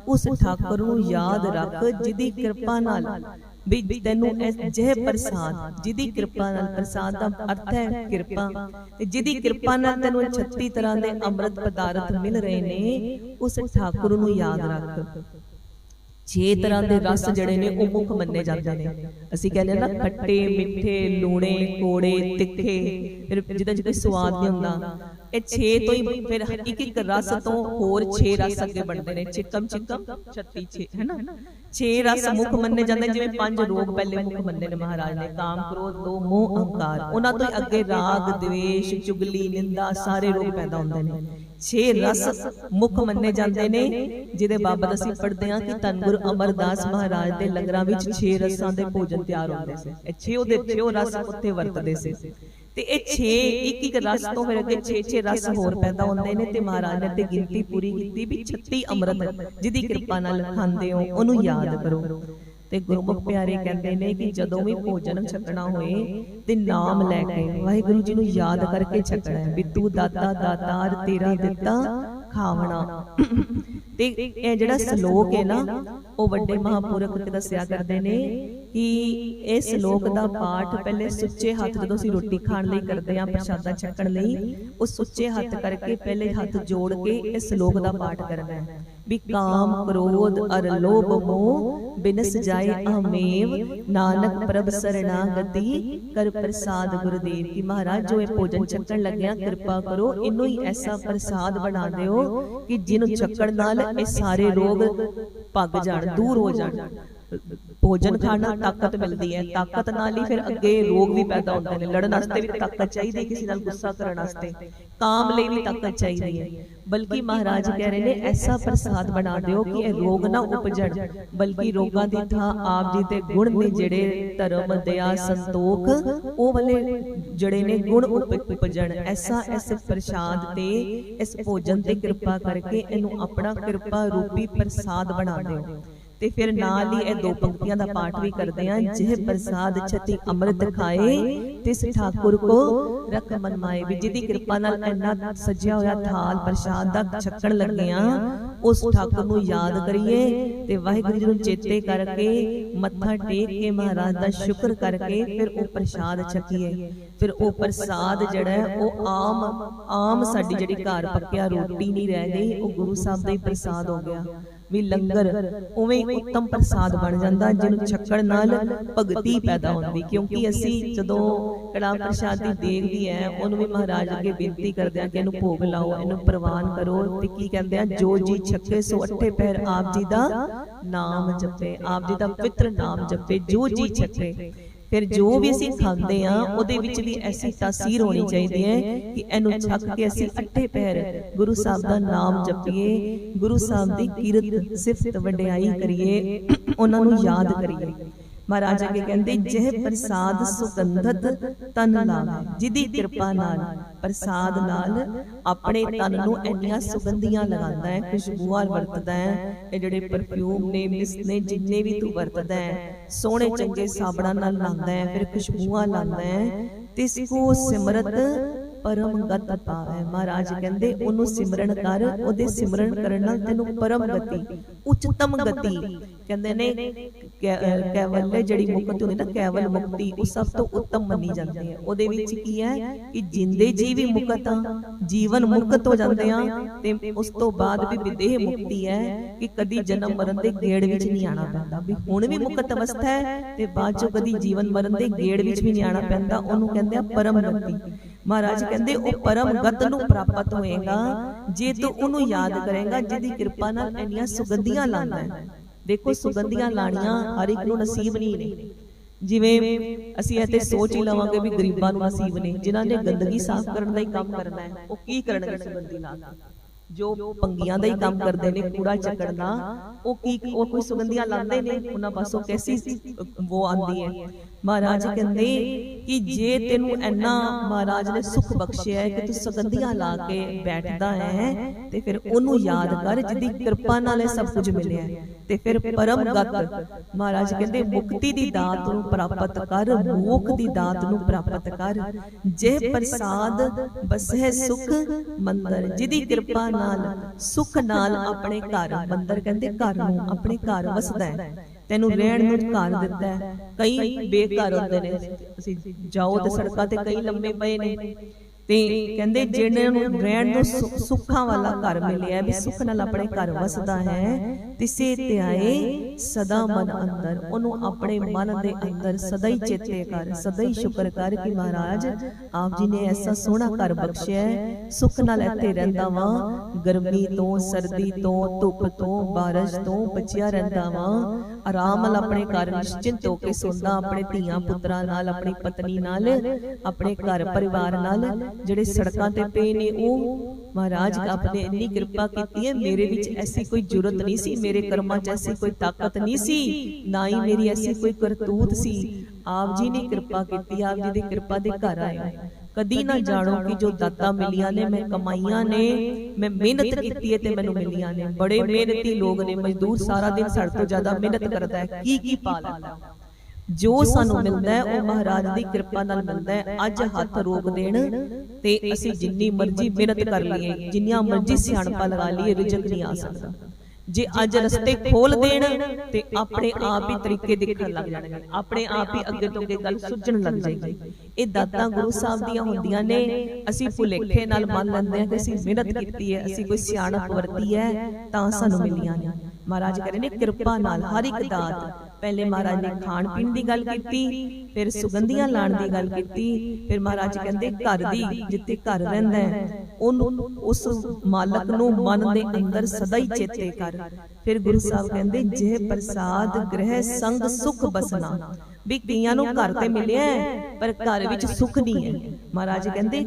ਉਸ ਠਾਕੁਰ ਨੂੰ ਯਾਦ ਰੱਖ ਜਿਹਦੀ ਕਿਰਪਾ ਨਾਲ ਵੀ ਤੈਨੂੰ ਇਹ ਜਿਹੇ ਪ੍ਰਸਾਦ ਜਿਹਦੀ ਕਿਰਪਾ ਨਾਲ ਪ੍ਰਸਾਦ ਦਾ ਅਰਥ ਹੈ ਕਿਰਪਾ। ਤੇ ਜਿਹਦੀ ਕਿਰਪਾ ਨਾਲ ਤੈਨੂੰ ਇਹ 36 ਤਰ੍ਹਾਂ ਦੇ ਅੰਮ੍ਰਿਤ ਪਦਾਰਥ ਮਿਲ ਰਹੇ ਨੇ ਉਸ ਠਾਕੁਰ ਨੂੰ ਯਾਦ ਰੱਖ। ਛੇ ਤਰ੍ਹਾਂ ਦੇ ਰਸ ਜਿਹੜੇ ਨੇ ਉਹ ਮੁੱਖ ਮੰਨੇ ਜਾਂਦੇ ਨੇ। ਅਸੀਂ ਕਹਿੰਦੇ ਨਾ ਖੱਟੇ ਮਿੱਠੇ ਲੂਣੇ ਕੋੜੇ ਤਿੱਖੇ। ਫਿਰ ਜਿਹਦਾ ਜਿਹਦਾ ਸਵਾਦ ਨਹੀਂ ਹੁੰਦਾ। ਇਹ ਛੇ ਤੋਂ ਹੀ ਫਿਰ ਇੱਕ ਇੱਕ ਰਸ ਤੋਂ ਹੋਰ ਛੇ ਰਸ ਅੱਗੇ ਬਣਦੇ ਨੇ। ਚਿੱਕਮ ਚਿੱਕਮ 36 ਛੇ ਹੈਨਾ ਛੇ ਰਸ ਮੁੱਖ ਮੰਨੇ ਜਾਂਦੇ ਜਿਵੇਂ ਪੰਜ ਰੋਗ ਪਹਿਲੇ ਮੁੱਖ ਮੰਨੇ ਨੇ ਮਹਾਰਾਜ ਨੇ। ਕਾਮ ਕ੍ਰੋਧ ਲੋਭ ਮੋਹ ਅਹੰਕਾਰ। ਉਹਨਾਂ ਤੋਂ ਹੀ ਅੱਗੇ ਰਾਗ ਦਵੇਸ਼ ਚੁਗਲੀ ਨਿੰਦਾ ਸਾਰੇ ਰੋਗ ਪੈਦਾ ਹੁੰਦੇ ਨੇ ਛੇ ਰਸ ਮੁੱਖ ਮੰਨੇ ਜਾਂਦੇ ਨੇ ਜਿਹਦੇ ਬਾਬਤ ਅਸੀਂ ਪੜ੍ਹਦੇ ਹਾਂ ਕਿ ਧੰਨ ਗੁਰੂ ਅਮਰਦਾਸ ਮਹਾਰਾਜ ਦੇ ਲੰਗਰਾਂ ਵਿੱਚ ਛੇ ਰਸਾਂ ਦੇ ਭੋਜਨ ਤਿਆਰ ਹੁੰਦੇ ਸੀ। ਇਹ ਛੇ ਉਹਦੇ ਛੇ ਰਸ ਉੱਥੇ ਵਰਤਦੇ ਸੀ। ਤੇ ਇਹ 6 ਇੱਕ ਇੱਕ ਰਸ ਤੋਂ ਫਿਰ ਅੱਗੇ 6-6 ਰਸ ਹੋਰ ਪੈਦਾ ਹੁੰਦੇ ਨੇ ਤੇ ਮਹਾਰਾਜ ਨੇ ਤੇ ਗਿਣਤੀ ਪੂਰੀ ਕੀਤੀ ਵੀ 36 ਅੰਮ੍ਰਿਤ ਜਿਹਦੀ ਕਿਰਪਾ ਨਾਲ ਖਾਂਦੇ ਹੋ ਉਹਨੂੰ ਯਾਦ ਕਰੋ। ਤੇ ਗੁਰਮੁਖ ਪਿਆਰੇ ਕਹਿੰਦੇ ਨੇ ਕਿ ਜਦੋਂ ਵੀ ਭੋਜਨ ਛਕਣਾ ਹੋਏ ਤੇ ਨਾਮ ਲੈ ਕੇ ਵਾਹਿਗੁਰੂ ਜੀ ਨੂੰ ਯਾਦ ਕਰਕੇ ਛਕਣਾ ਹੈ ਵੀ ਤੂੰ ਦਾਤਾ ਦਾਤਾਰ ਤੇਰਾ ਦਿੱਤਾ ਖਾਵਣਾ। ਤੇ ਇਹ ਜਿਹੜਾ ਸ਼ਲੋਕ ਹੈ ਨਾ ਉਹ ਵੱਡੇ ਮਹਾਪੁਰਖ ਦੱਸਿਆ ਕਰਦੇ ਨੇ ਕਿ ਇਹ ਸ਼ਲੋਕ ਦਾ ਪਾਠ ਪਹਿਲੇ ਸੁੱਚੇ ਹੱਥ ਜਦੋਂ ਅਸੀਂ ਰੋਟੀ ਖਾਣ ਲਈ ਕਰਦੇ ਆਂ ਪ੍ਰਸ਼ਾਦਾ ਛਕਣ ਲਈ ਉਹ ਸੁੱਚੇ ਹੱਥ ਕਰਕੇ ਪਹਿਲੇ ਹੱਥ ਜੋੜ ਕੇ ਇਹ ਸ਼ਲੋਕ ਦਾ ਪਾਠ ਕਰਨਾ ਹੈ। ਵੀ ਕਾਮ ਕ੍ਰੋਧ ਅਰ ਲੋਭ ਮੋਹ ਬਿਨਸ ਜਾਏ ਅਹਮੇਵ। ਨਾਨਕ ਪ੍ਰਭ ਸਰਣਾਗਤੀ। ਕਰ ਪ੍ਰਸਾਦ ਗੁਰਦੇਵ ਕੀ ਮਹਾਰਾਜ, ਜੋ ਇਹ ਭੋਜਨ ਚੱਕਣ ਲੱਗਿਆ, ਕਿਰਪਾ ਕਰੋ, ਇਹਨੂੰ ਹੀ ਐਸਾ ਪ੍ਰਸਾਦ ਬਣਾ ਦਿਓ ਕਿ ਜਿਹਨੂੰ ਚੱਕਣ ਨਾਲ ਇਹ ਸਾਰੇ ਰੋਗ ਭੱਗ ਜਾਣ, ਦੂਰ ਹੋ ਜਾਣ। ਭੋਜਨ ਖਾਣਾ ਤਾਕਤ ਮਿਲਦੀ ਹੈ। ਤਾਕਤ ਨਾਲ ਹੀ ਫਿਰ ਅੱਗੇ ਰੋਗ ਵੀ ਪੈਦਾ ਹੁੰਦੇ ਨੇ। ਲੜਨ ਵਾਸਤੇ ਵੀ ਤਾਕਤ ਚਾਹੀਦੀ ਹੈ ਕਿਸੇ ਨਾਲ ਗੁੱਸਾ ਕਰਨ ਵਾਸਤੇ। ਕਾਮ ਲਈ ਵੀ ਤਾਕਤ ਚਾਹੀਦੀ ਹੈ। ਬਲਕਿ ਮਹਾਰਾਜ ਕਹਿ ਰਹੇ ਨੇ ਐਸਾ ਪ੍ਰਸਾਦ ਬਣਾ ਦਿਓ ਕਿ ਇਹ ਰੋਗ ਨਾ ਉਪਜਣ। ਬਲਕਿ ਰੋਗਾਂ ਦੀ ਥਾਂ ਆਪ ਜੀ ਦੇ ਗੁਣ ਨੇ ਜਿਹੜੇ ਧਰਮ ਦਇਆ ਸੰਤੋਖ ਉਹ ਵਾਲੇ ਜਿਹੜੇ ਨੇ ਗੁਣ ਉਪ- ਉਪਜਣ। ਐਸਾ ਇਸ ਪ੍ਰਸਾਦ ਤੇ ਇਸ ਭੋਜਨ ਤੇ ਕਿਰਪਾ ਕਰਕੇ ਇਹਨੂੰ ਆਪਣਾ ਕਿਰਪਾ ਰੂਪੀ ਪ੍ਰਸਾਦ ਬਣਾ ਦਿਓ ਤੇ ਫਿਰ ਨਾਲ ਹੀ ਇਹ ਦੋ ਪੰਕਤੀਆਂ ਦਾ ਪਾਠ ਵੀ ਕਰਦੇ ਆਂ ਜਿਹ ਪ੍ਰਸਾਦ ਛਤੀ ਅੰਮ੍ਰਿਤ ਖਾਏ ਤਿਸ ਠਾਕੁਰ ਕੋ ਰਖ ਮਨ ਮਾਏ ਵੀ ਜਿਹਦੀ ਕਿਰਪਾ ਨਾਲ ਇੰਨਾ ਸਜਿਆ ਹੋਇਆ ਥਾਲ ਪ੍ਰਸਾਦ ਦਾ ਛਕਣ ਲੱਗੇ ਆਂ ਉਸ ਠਾਕੁਰ ਨੂੰ ਯਾਦ ਕਰੀਏ ਤੇ ਵਾਹਿਗੁਰੂ ਜੀ ਨੂੰ ਚੇਤੇ ਕਰਕੇ ਮੱਥਾ ਟੇਕ ਕੇ ਮਹਾਰਾਜ ਦਾ ਸ਼ੁਕਰ ਕਰਕੇ ਫਿਰ ਉਹ ਪ੍ਰਸਾਦ ਛਕੀਏ। ਫਿਰ ਉਹ ਪ੍ਰਸਾਦ ਜਿਹੜਾ ਹੈ ਉਹ ਆਮ ਆਮ ਸਾਡੀ ਜਿਹੜੀ ਘਰ ਪੱਕਿਆ ਰੋਟੀ ਨਹੀਂ ਰਹਿ ਗਈ ਉਹ ਗੁਰੂ ਸਾਹਿਬ ਦਾ ਹੀ ਪ੍ਰਸਾਦ ਹੋ ਗਿਆ। ਵੀ ਲੰਗਰ ਉਵੇਂ ਉੱਤਮ ਪ੍ਰਸਾਦ ਬਣ ਜਾਂਦਾ, ਜਿਹਨੂੰ ਛਕਣ ਨਾਲ ਭਗਤੀ ਪੈਦਾ ਹੁੰਦੀ। ਕਿਉਂਕਿ ਅਸੀਂ ਜਦੋਂ ਕੜਾ ਪ੍ਰਸਾਦ ਦੀ ਦੇਗ ਹੈ ਉਹਨੂੰ ਵੀ ਮਹਾਰਾਜ ਅੱਗੇ ਬੇਨਤੀ ਕਰਦੇ ਆ ਕਿ ਇਹਨੂੰ ਭੋਗ ਲਾਓ, ਇਹਨੂੰ ਪ੍ਰਵਾਨ ਕਰੋ ਤੇ ਕੀ ਕਹਿੰਦੇ ਆ, ਜੋ ਜੀ ਛੱਕੇ ਸੋ ਅੱਠੇ ਪਹਿਰ ਆਪ ਜੀ ਦਾ ਨਾਮ ਜਪੇ, ਆਪ ਜੀ ਦਾ ਪਵਿੱਤਰ ਨਾਮ ਜਪੇ, ਜੋ ਜੀ ਛੱਕੇ। ਫਿਰ ਜੋ ਵੀ ਅਸੀਂ ਖਾਂਦੇ ਆ ਉਹਦੇ ਵਿੱਚ ਵੀ ਐਸੀ ਤਾਸੀਰ ਹੋਣੀ ਚਾਹੀਦੀ ਹੈ ਕਿ ਇਹਨੂੰ ਛੱਕ ਕੇ ਅਸੀਂ ਅੱਠੇ ਪੈਰ ਗੁਰੂ ਸਾਹਿਬ ਦਾ ਨਾਮ ਜਪੀਏ ਗੁਰੂ ਸਾਹਿਬ ਦੀ ਕੀਰਤ ਸਿਫਤ ਵਡਿਆਈ ਕਰੀਏ ਉਹਨਾਂ ਨੂੰ ਯਾਦ ਕਰੀਏ। ਮਹਾਰਾਜ ਅੱਗੇ ਕਹਿੰਦੇ ਜਿਹ ਪ੍ਰਸਾਦ ਸੁਗੰਧਤ ਤਨ ਲਾਵੇ ਜਿਹਦੀ ਕਿਰਪਾ ਨਾਲ ਪ੍ਰਸਾਦ ਨਾਲ ਆਪਣੇ ਤਨ ਨੂੰ ਇੰਨੀਆਂ ਸੁਗੰਧੀਆਂ ਲਗਾਉਂਦਾ ਹੈ ਖੁਸ਼ਬੂਆਂ ਵਰਤਦਾ ਹੈ ਇਹ ਜਿਹੜੇ ਪਰਫਿਊਮ ਨੇ ਮਿਸ ਨੇ ਜਿੰਨੇ ਵੀ ਤੂੰ ਵਰਤਦਾ ਹੈ ਸੋਹਣੇ ਚੰਗੇ ਸਾਬਣਾਂ ਨਾਲ ਲਾਉਂਦਾ ਹੈ ਫਿਰ ਖੁਸ਼ਬੂਆਂ ਲਾਉਂਦਾ ਹੈ ਤਿਸ ਕੋ ਸਿਮਰਤ ਪਰਮ ਗਤ ਪਾਵੇ। ਮਹਾਰਾਜ ਕਹਿੰਦੇ ਉਹਨੂੰ ਸਿਮਰਨ ਕਰ ਉਹਦੇ ਸਿਮਰਨ ਕਰਨ ਨਾਲ ਤੈਨੂੰ ਪਰਮ ਗਤੀ ਉੱਚਤਮ ਗਤੀ। ਕਹਿੰਦੇ ਨੇ ਕੈਵਲ ਜਿਹੜੀ ਮੁਕਤੀ ਹੁੰਦੀ ਨਾ ਕੈਵਲ ਮੁਕਤੀ ਉਹ ਸਭ ਤੋਂ ਉੱਤਮ ਮੰਨੀ ਜਾਂਦੀ ਹੈ। ਉਹਦੇ ਵਿੱਚ ਕੀ ਹੈ ਕਿ ਜਿੰਦੇ ਜੀ ਵੀ ਮੁਕਤ ਆ ਜੀਵਨ ਮੁਕਤ ਹੋ ਜਾਂਦੇ ਆ ਤੇ ਉਸ ਤੋਂ ਬਾਅਦ ਵੀ ਵਿਦੇਹ ਮੁਕਤੀ ਹੈ ਕਿ ਕਦੀ ਜਨਮ ਮਰਨ ਦੇ ਗੇੜ ਵਿੱਚ ਨਹੀਂ ਆਣਾ ਪੈਂਦਾ। ਵੀ ਹੁਣ ਵੀ ਮੁਕਤ ਅਵਸਥਾ ਹੈ ਤੇ ਬਾਅਦ ਚੋਂ ਕਦੀ ਜੀਵਨ ਮਰਨ ਦੇ ਗੇੜ ਵਿੱਚ ਵੀ ਨਹੀਂ ਆਣਾ ਪੈਂਦਾ ਉਹਨੂੰ ਕਹਿੰਦੇ ਆ ਪਰਮ ਗਤੀ ਮਹਾਰਾਜ ਕਹਿੰਦੇ ਉਹ ਪਰਮ ਗਤ ਨੂੰ ਪ੍ਰਾਪਤ ਹੋਏਗਾ ਜੇ ਤੂੰ ਉਹਨੂੰ ਯਾਦ ਕਰੇਗਾ ਜਿਹਦੀ ਕਿਰਪਾ ਨਾਲ ਇੰਨੀਆਂ ਸੁਗੰਧੀਆਂ ਹੈ। ਦੇਖੋ ਸੁਗੰਧੀਆਂ ਲਾਣੀਆਂ ਹਰ ਇੱਕ ਨੂੰ ਨਸੀਬ ਨਹੀਂ ਨੇ। ਜਿਵੇਂ ਅਸੀਂ ਤੇ ਸੋਚ ਹੀ ਲਵਾਂਗੇ ਵੀ ਗਰੀਬਾਂ ਨੂੰ ਨਸੀਬ ਨੇ ਜਿਨ੍ਹਾਂ ਨੇ ਗੰਦਗੀ ਸਾਫ਼ ਕਰਨ ਦਾ ਹੀ ਕੰਮ ਕਰਨਾ ਹੈ ਉਹ ਕੀ ਕਰਨਗੇ ਸੁਗੰਧੀ ਲਾ ਕੇ ਜੋ ਪੰਗੀਆਂ ਦਾ ਹੀ ਕੰਮ ਕਰਦੇ ਨੇ ਕੂੜਾ ਚੱਕਣ ਦਾ ਉਹ ਕੀ ਉਹ ਕੋਈ ਸੁਗੰਧੀਆਂ ਲਾਉਂਦੇ ਨੇ ਉਹਨਾਂ ਪਾਸੋਂ ਕੈਸੀ ਉਹ ਆਂਦੀ ਹੈ। ਮਹਾਰਾਜ ਕਹਿੰਦੇ ਕਿ ਜੇ ਤੈਨੂੰ ਇੰਨਾ ਮਹਾਰਾਜ ਨੇ ਸੁਖ ਬਖਸ਼ਿਆ ਕਿ ਤੂੰ ਸੁਗੰਧੀਆਂ ਲਾ ਕੇ ਬੈਠਦਾ ਹੈ ਤੇ ਫਿਰ ਉਹਨੂੰ ਯਾਦ ਕਰ ਜਿਹਦੀ ਕਿਰਪਾ ਨਾਲ ਇਹ ਸਭ ਕੁਝ ਮਿਲਿਆ ਤੇ ਫਿਰ ਪਰਮ ਗਤ ਮਹਾਰਾਜ ਕਹਿੰਦੇ ਮੁਕਤੀ ਦੀ ਦਾਤ ਨੂੰ ਪ੍ਰਾਪਤ ਕਰ ਮੋਖ ਦੀ ਦਾਤ ਨੂੰ ਪ੍ਰਾਪਤ ਕਰ। ਜੇ ਪ੍ਰਸਾਦ ਬਸਹਿ ਸੁਖ ਮੰਦਰ ਜਿਹਦੀ ਕਿਰਪਾ ਨਾਲ ਸੁਖ ਨਾਲ ਆਪਣੇ ਘਰ ਮੰਦਰ ਕਹਿੰਦੇ ਘਰ ਨੂੰ ਆਪਣੇ ਘਰ ਵਸਦਾ ਹੈ। ਤੈਨੂੰ ਰਹਿਣ ਨੂੰ ਘਰ ਦਿੱਤਾ ਹੈ। ਕਈ ਬੇਘਰ ਹੁੰਦੇ ਨੇ। ਅਸੀਂ ਜਾਓ ਤੇ ਸੜਕਾਂ ਤੇ ਕਈ ਲੰਮੇ ਪਏ ਨੇ। ਤੇ ਕਹਿੰਦੇ ਜਿਹੜੇ ਨੂੰ ਰਹਿਣ ਨੂੰ ਸੁੱਖਾਂ ਵਾਲਾ ਘਰ ਮਿਲਿਆ ਵੀ ਸੁੱਖ ਨਾਲ ਆਪਣੇ ਘਰ ਵਸਦਾ ਹੈ ਤਿਸੇ ਧਿਆਏ ਸਦਾ ਮਨ ਅੰਦਰ। ਉਹਨੂੰ ਆਪਣੇ ਮਨ ਦੇ ਅੰਦਰ ਸਦਾ ਹੀ ਚੇਤੇ ਕਰ, ਸਦਾ ਹੀ ਸ਼ੁਕਰ ਕਰ ਕਿ ਮਹਾਰਾਜ ਆਪ ਜੀ ਨੇ ਐਸਾ ਸੋਹਣਾ ਘਰ ਬਖਸ਼ਿਆ ਸੁੱਖ ਨਾਲ ਇੱਥੇ ਰਹਿੰਦਾ ਵਾਂ, ਗਰਮੀ ਤੋਂ, ਸਰਦੀ ਤੋਂ, ਧੁੱਪ ਤੋਂ, ਬਾਰਿਸ਼ ਤੋਂ ਬਚਿਆ ਰਹਿੰਦਾ ਵਾਂ। ਆਰਾਮ ਨਾਲ ਆਪਣੇ ਘਰ ਨਿਸ਼ਚਿੰਤ ਹੋ ਕੇ ਸੌਂਦਾ, ਆਪਣੇ ਧੀਆਂ ਪੁੱਤਰਾਂ ਨਾਲ, ਆਪਣੀ ਪਤਨੀ ਨਾਲ, ਆਪਣੇ ਘਰ ਪਰਿਵਾਰ ਨਾਲ। ਜਿਹੜੇ ਸੜਕਾਂ ਤੇ ਪਏ ਨੇ, ਉਹ ਮਹਾਰਾਜ ਆਪ ਨੇ ਇੰਨੀ ਕਿਰਪਾ ਕੀਤੀ ਹੈ, ਮੇਰੇ ਵਿੱਚ ਐਸੀ ਕੋਈ ਜ਼ਰੂਰਤ ਨਹੀਂ ਸੀ, ਮੇਰੇ ਕਰਮਾਂ 'ਚ ਐਸੀ ਕੋਈ ਤਾਕਤ ਨਹੀਂ ਸੀ, ਨਾ ਹੀ ਮੇਰੀ ਐਸੀ ਕੋਈ ਕਰਤੂਤ ਸੀ। ਆਪ ਜੀ ਨੇ ਕਿਰਪਾ ਕੀਤੀ, ਆਪ ਜੀ ਦੀ ਕਿਰਪਾ ਦੇ ਘਰ ਆਇਆ ਕਦੀ ਨਾ ਜਾਣੋ ਕਿ ਜੋ ਦਾਤਾਂ ਮਿਲੀਆਂ ਨੇ, ਮੈਂ ਕਮਾਈਆਂ ਨੇ, ਮੈਂ ਮਿਹਨਤ ਕੀਤੀ ਹੈ ਤੇ ਮੈਨੂੰ ਮਿਲੀਆਂ ਨੇ। ਬੜੇ ਮਿਹਨਤੀ ਲੋਕ ਨੇ, ਮਜ਼ਦੂਰ ਸਾਰਾ ਦਿਨ ਸਾਡੇ ਤੋਂ ਜ਼ਿਆਦਾ ਮਿਹਨਤ ਕਰਦਾ ਹੈ। ਕੀ ਕੀ ਪਾ ਲੈਂਦਾ? ਜੋ ਸਾਨੂੰ ਮਿਲਦਾ ਹੈ ਉਹ ਮਹਾਰਾਜ ਦੀ ਕਿਰਪਾ ਨਾਲ ਮਿਲਦਾ ਹੈ ਅੱਜ ਹੱਥ ਰੋਕ ਦੇਣ ਤੇ ਅਸੀਂ ਜਿੰਨੀ ਮਰਜ਼ੀ ਮਿਹਨਤ ਕਰ ਲਈਏ ਜਿੰਨੀਆਂ ਮਰਜ਼ੀ ਸਿਆਣਪਾ ਲਗਾ ਲਈਏ ਰਿਜਕ ਨਹੀਂ ਆ ਸਕਦਾ। ਜੇ ਅੱਜ ਰਸਤੇ ਖੋਲ ਦੇਣ ਤੇ ਆਪਣੇ ਆਪ ਹੀ ਤਰੀਕੇ ਦਿਖਣ ਲੱਗ ਜਾਣਗੇ। ਆਪਣੇ ਆਪ ਹੀ ਅੱਗੇ ਤੋਂ ਅੱਗੇ ਗੱਲ ਸੁਝਣ ਲੱਗ ਜਾਏਗੀ। ਇਹ ਦਾਤਾਂ ਗੁਰੂ ਸਾਹਿਬ ਦੀਆਂ ਹੁੰਦੀਆਂ ਨੇ। ਅਸੀਂ ਭੁਲੇਖੇ ਨਾਲ ਮੰਨ ਲੈਂਦੇ ਹਾਂ ਕਿ ਅਸੀਂ ਮਿਹਨਤ ਕੀਤੀ ਹੈ ਅਸੀਂ ਕੋਈ ਸਿਆਣਪ ਵਰਤੀ ਹੈ ਤਾਂ ਸਾਨੂੰ ਮਿਲੀਆਂ ਨੇ ਮਹਾਰਾਜ ਕਹਿੰਦੇ ਨੇ। ਕਿਰਪਾ ਨਾਲ ਹਰ ਇੱਕ ਦਾਤ ਪਹਿਲੇ ਮਹਾਰਾਜ ਨੇ ਖਾਣ ਪੀਣ ਦੀ ਗੱਲ ਕੀਤੀ। ਫਿਰ ਸੁਗੰਧੀਆਂ ਲਾਣ ਦੀ ਗੱਲ ਕੀਤੀ। ਫਿਰ ਮਹਾਰਾਜ ਕਹਿੰਦੇ ਘਰ ਦੀ ਜਿੱਥੇ ਘਰ ਰਹਿੰਦਾ ਹੈ ਉਹਨੂੰ ਉਸ ਮਾਲਕ ਨੂੰ ਮਨ ਦੇ ਅੰਦਰ ਸਦਾ ਹੀ ਚੇਤੇ ਕਰ। ਫਿਰ ਗੁਰੂ ਸਾਹਿਬ ਕਹਿੰਦੇ ਜੇ ਪ੍ਰਸਾਦ ਗ੍ਰਹਿ ਸੰਗ ਸੁਖ ਬਸਨਾ। ਵੀ ਕਈਆਂ ਨੂੰ ਘਰ ਤੇ ਮਿਲਿਆ ਪਰ ਘਰ ਵਿੱਚ ਸੁਖ ਨਹੀਂ ਹੈ। ਮਹਾਰਾਜ ਕਹਿੰਦੇ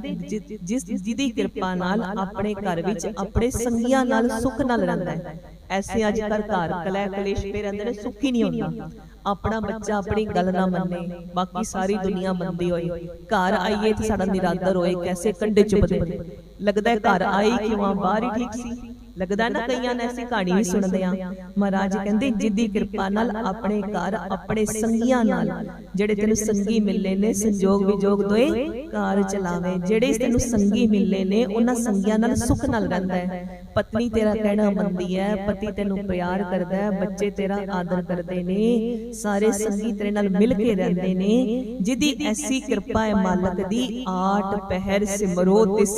ਜਿਸ ਜਿਹਦੀ ਕਿਰਪਾ ਨਾਲ ਆਪਣੇ ਘਰ ਵਿੱਚ ਆਪਣੇ ਸੰਗੀਆਂ ਨਾਲ ਸੁਖ ਨਾਲ ਰਹਿੰਦਾ ਹੈ। ਐਸੇ ਅੱਜ ਕੱਲ੍ਹ ਘਰ ਕਲੈ ਕਲੇਸ਼ ਪੇ ਰਹਿੰਦੇ ਨੇ ਸੁੱਖ ਨਹੀਂ ਹੁੰਦਾ। ਆਪਣਾ ਬੱਚਾ ਆਪਣੀ ਗੱਲ ਨਾ ਮੰਨੇ। ਬਾਕੀ ਸਾਰੀ ਦੁਨੀਆ ਮੰਨਦੀ ਹੋਏ। ਘਰ ਆਈਏ ਤੇ ਸਾਡਾ ਨਿਰਾਦਰ ਹੋਏ ਕੈਸੇ ਕੰਡੇ ਚੁੱਪਦੇ? ਲੱਗਦਾ ਹੈ ਘਰ ਆਈ ਕਿਉਂ? ਆ ਬਾਹਰ ਹੀ ਠੀਕ ਸੀ। ਲੱਗਦਾ ਨਾ ਕਈਆਂ ਨੇ ਐਸੀ ਕਹਾਣੀ ਵੀ ਸੁਣਦੇ ਆ ਮਹਾਰਾਜ ਕਹਿੰਦੇ ਜਿੱਦੀ ਕਿਰਪਾ ਨਾਲ ਆਪਣੇ ਘਰ ਆਪਣੇ ਸੰਗੀਆਂ ਨਾਲ ਜਿਹੜੇ ਤੈਨੂੰ ਸੰਗੀ ਮਿਲੇ ਨੇ ਸੰਜੋਗ ਵਿਜੋਗ ਦੋਏ ਘਰ ਚਲਾਵੇ। ਜਿਹੜੇ ਤੈਨੂੰ ਸੰਗੀ ਮਿਲੇ ਨੇ ਉਹਨਾਂ ਸੰਗੀਆਂ ਨਾਲ ਸੁਖ ਨਾਲ ਰਹਿੰਦਾ ਹੈ। ਪਤਨੀ ਤੇਰਾ ਕਹਿਣਾ ਮੰਨਦੀ ਹੈ ਪਤੀ ਤੈਨੂੰ ਪਿਆਰ ਕਰਦਾ ਹੈ ਬੱਚੇ ਤੇਰਾ ਆਦਰ ਕਰਦੇ ਨੇ ਸਾਰੇ ਸੰਗੀ ਤੇਰੇ ਨਾਲ ਮਿਲ ਕੇ ਰਹਿੰਦੇ ਨੇ ਜਿੱਦੀ ਐਸੀ ਕਿਰਪਾ ਹੈ ਮਾਲਕ ਦੀ ਆਠ ਪਹਿਰ ਸਿਮਰੋ ਤਿਸ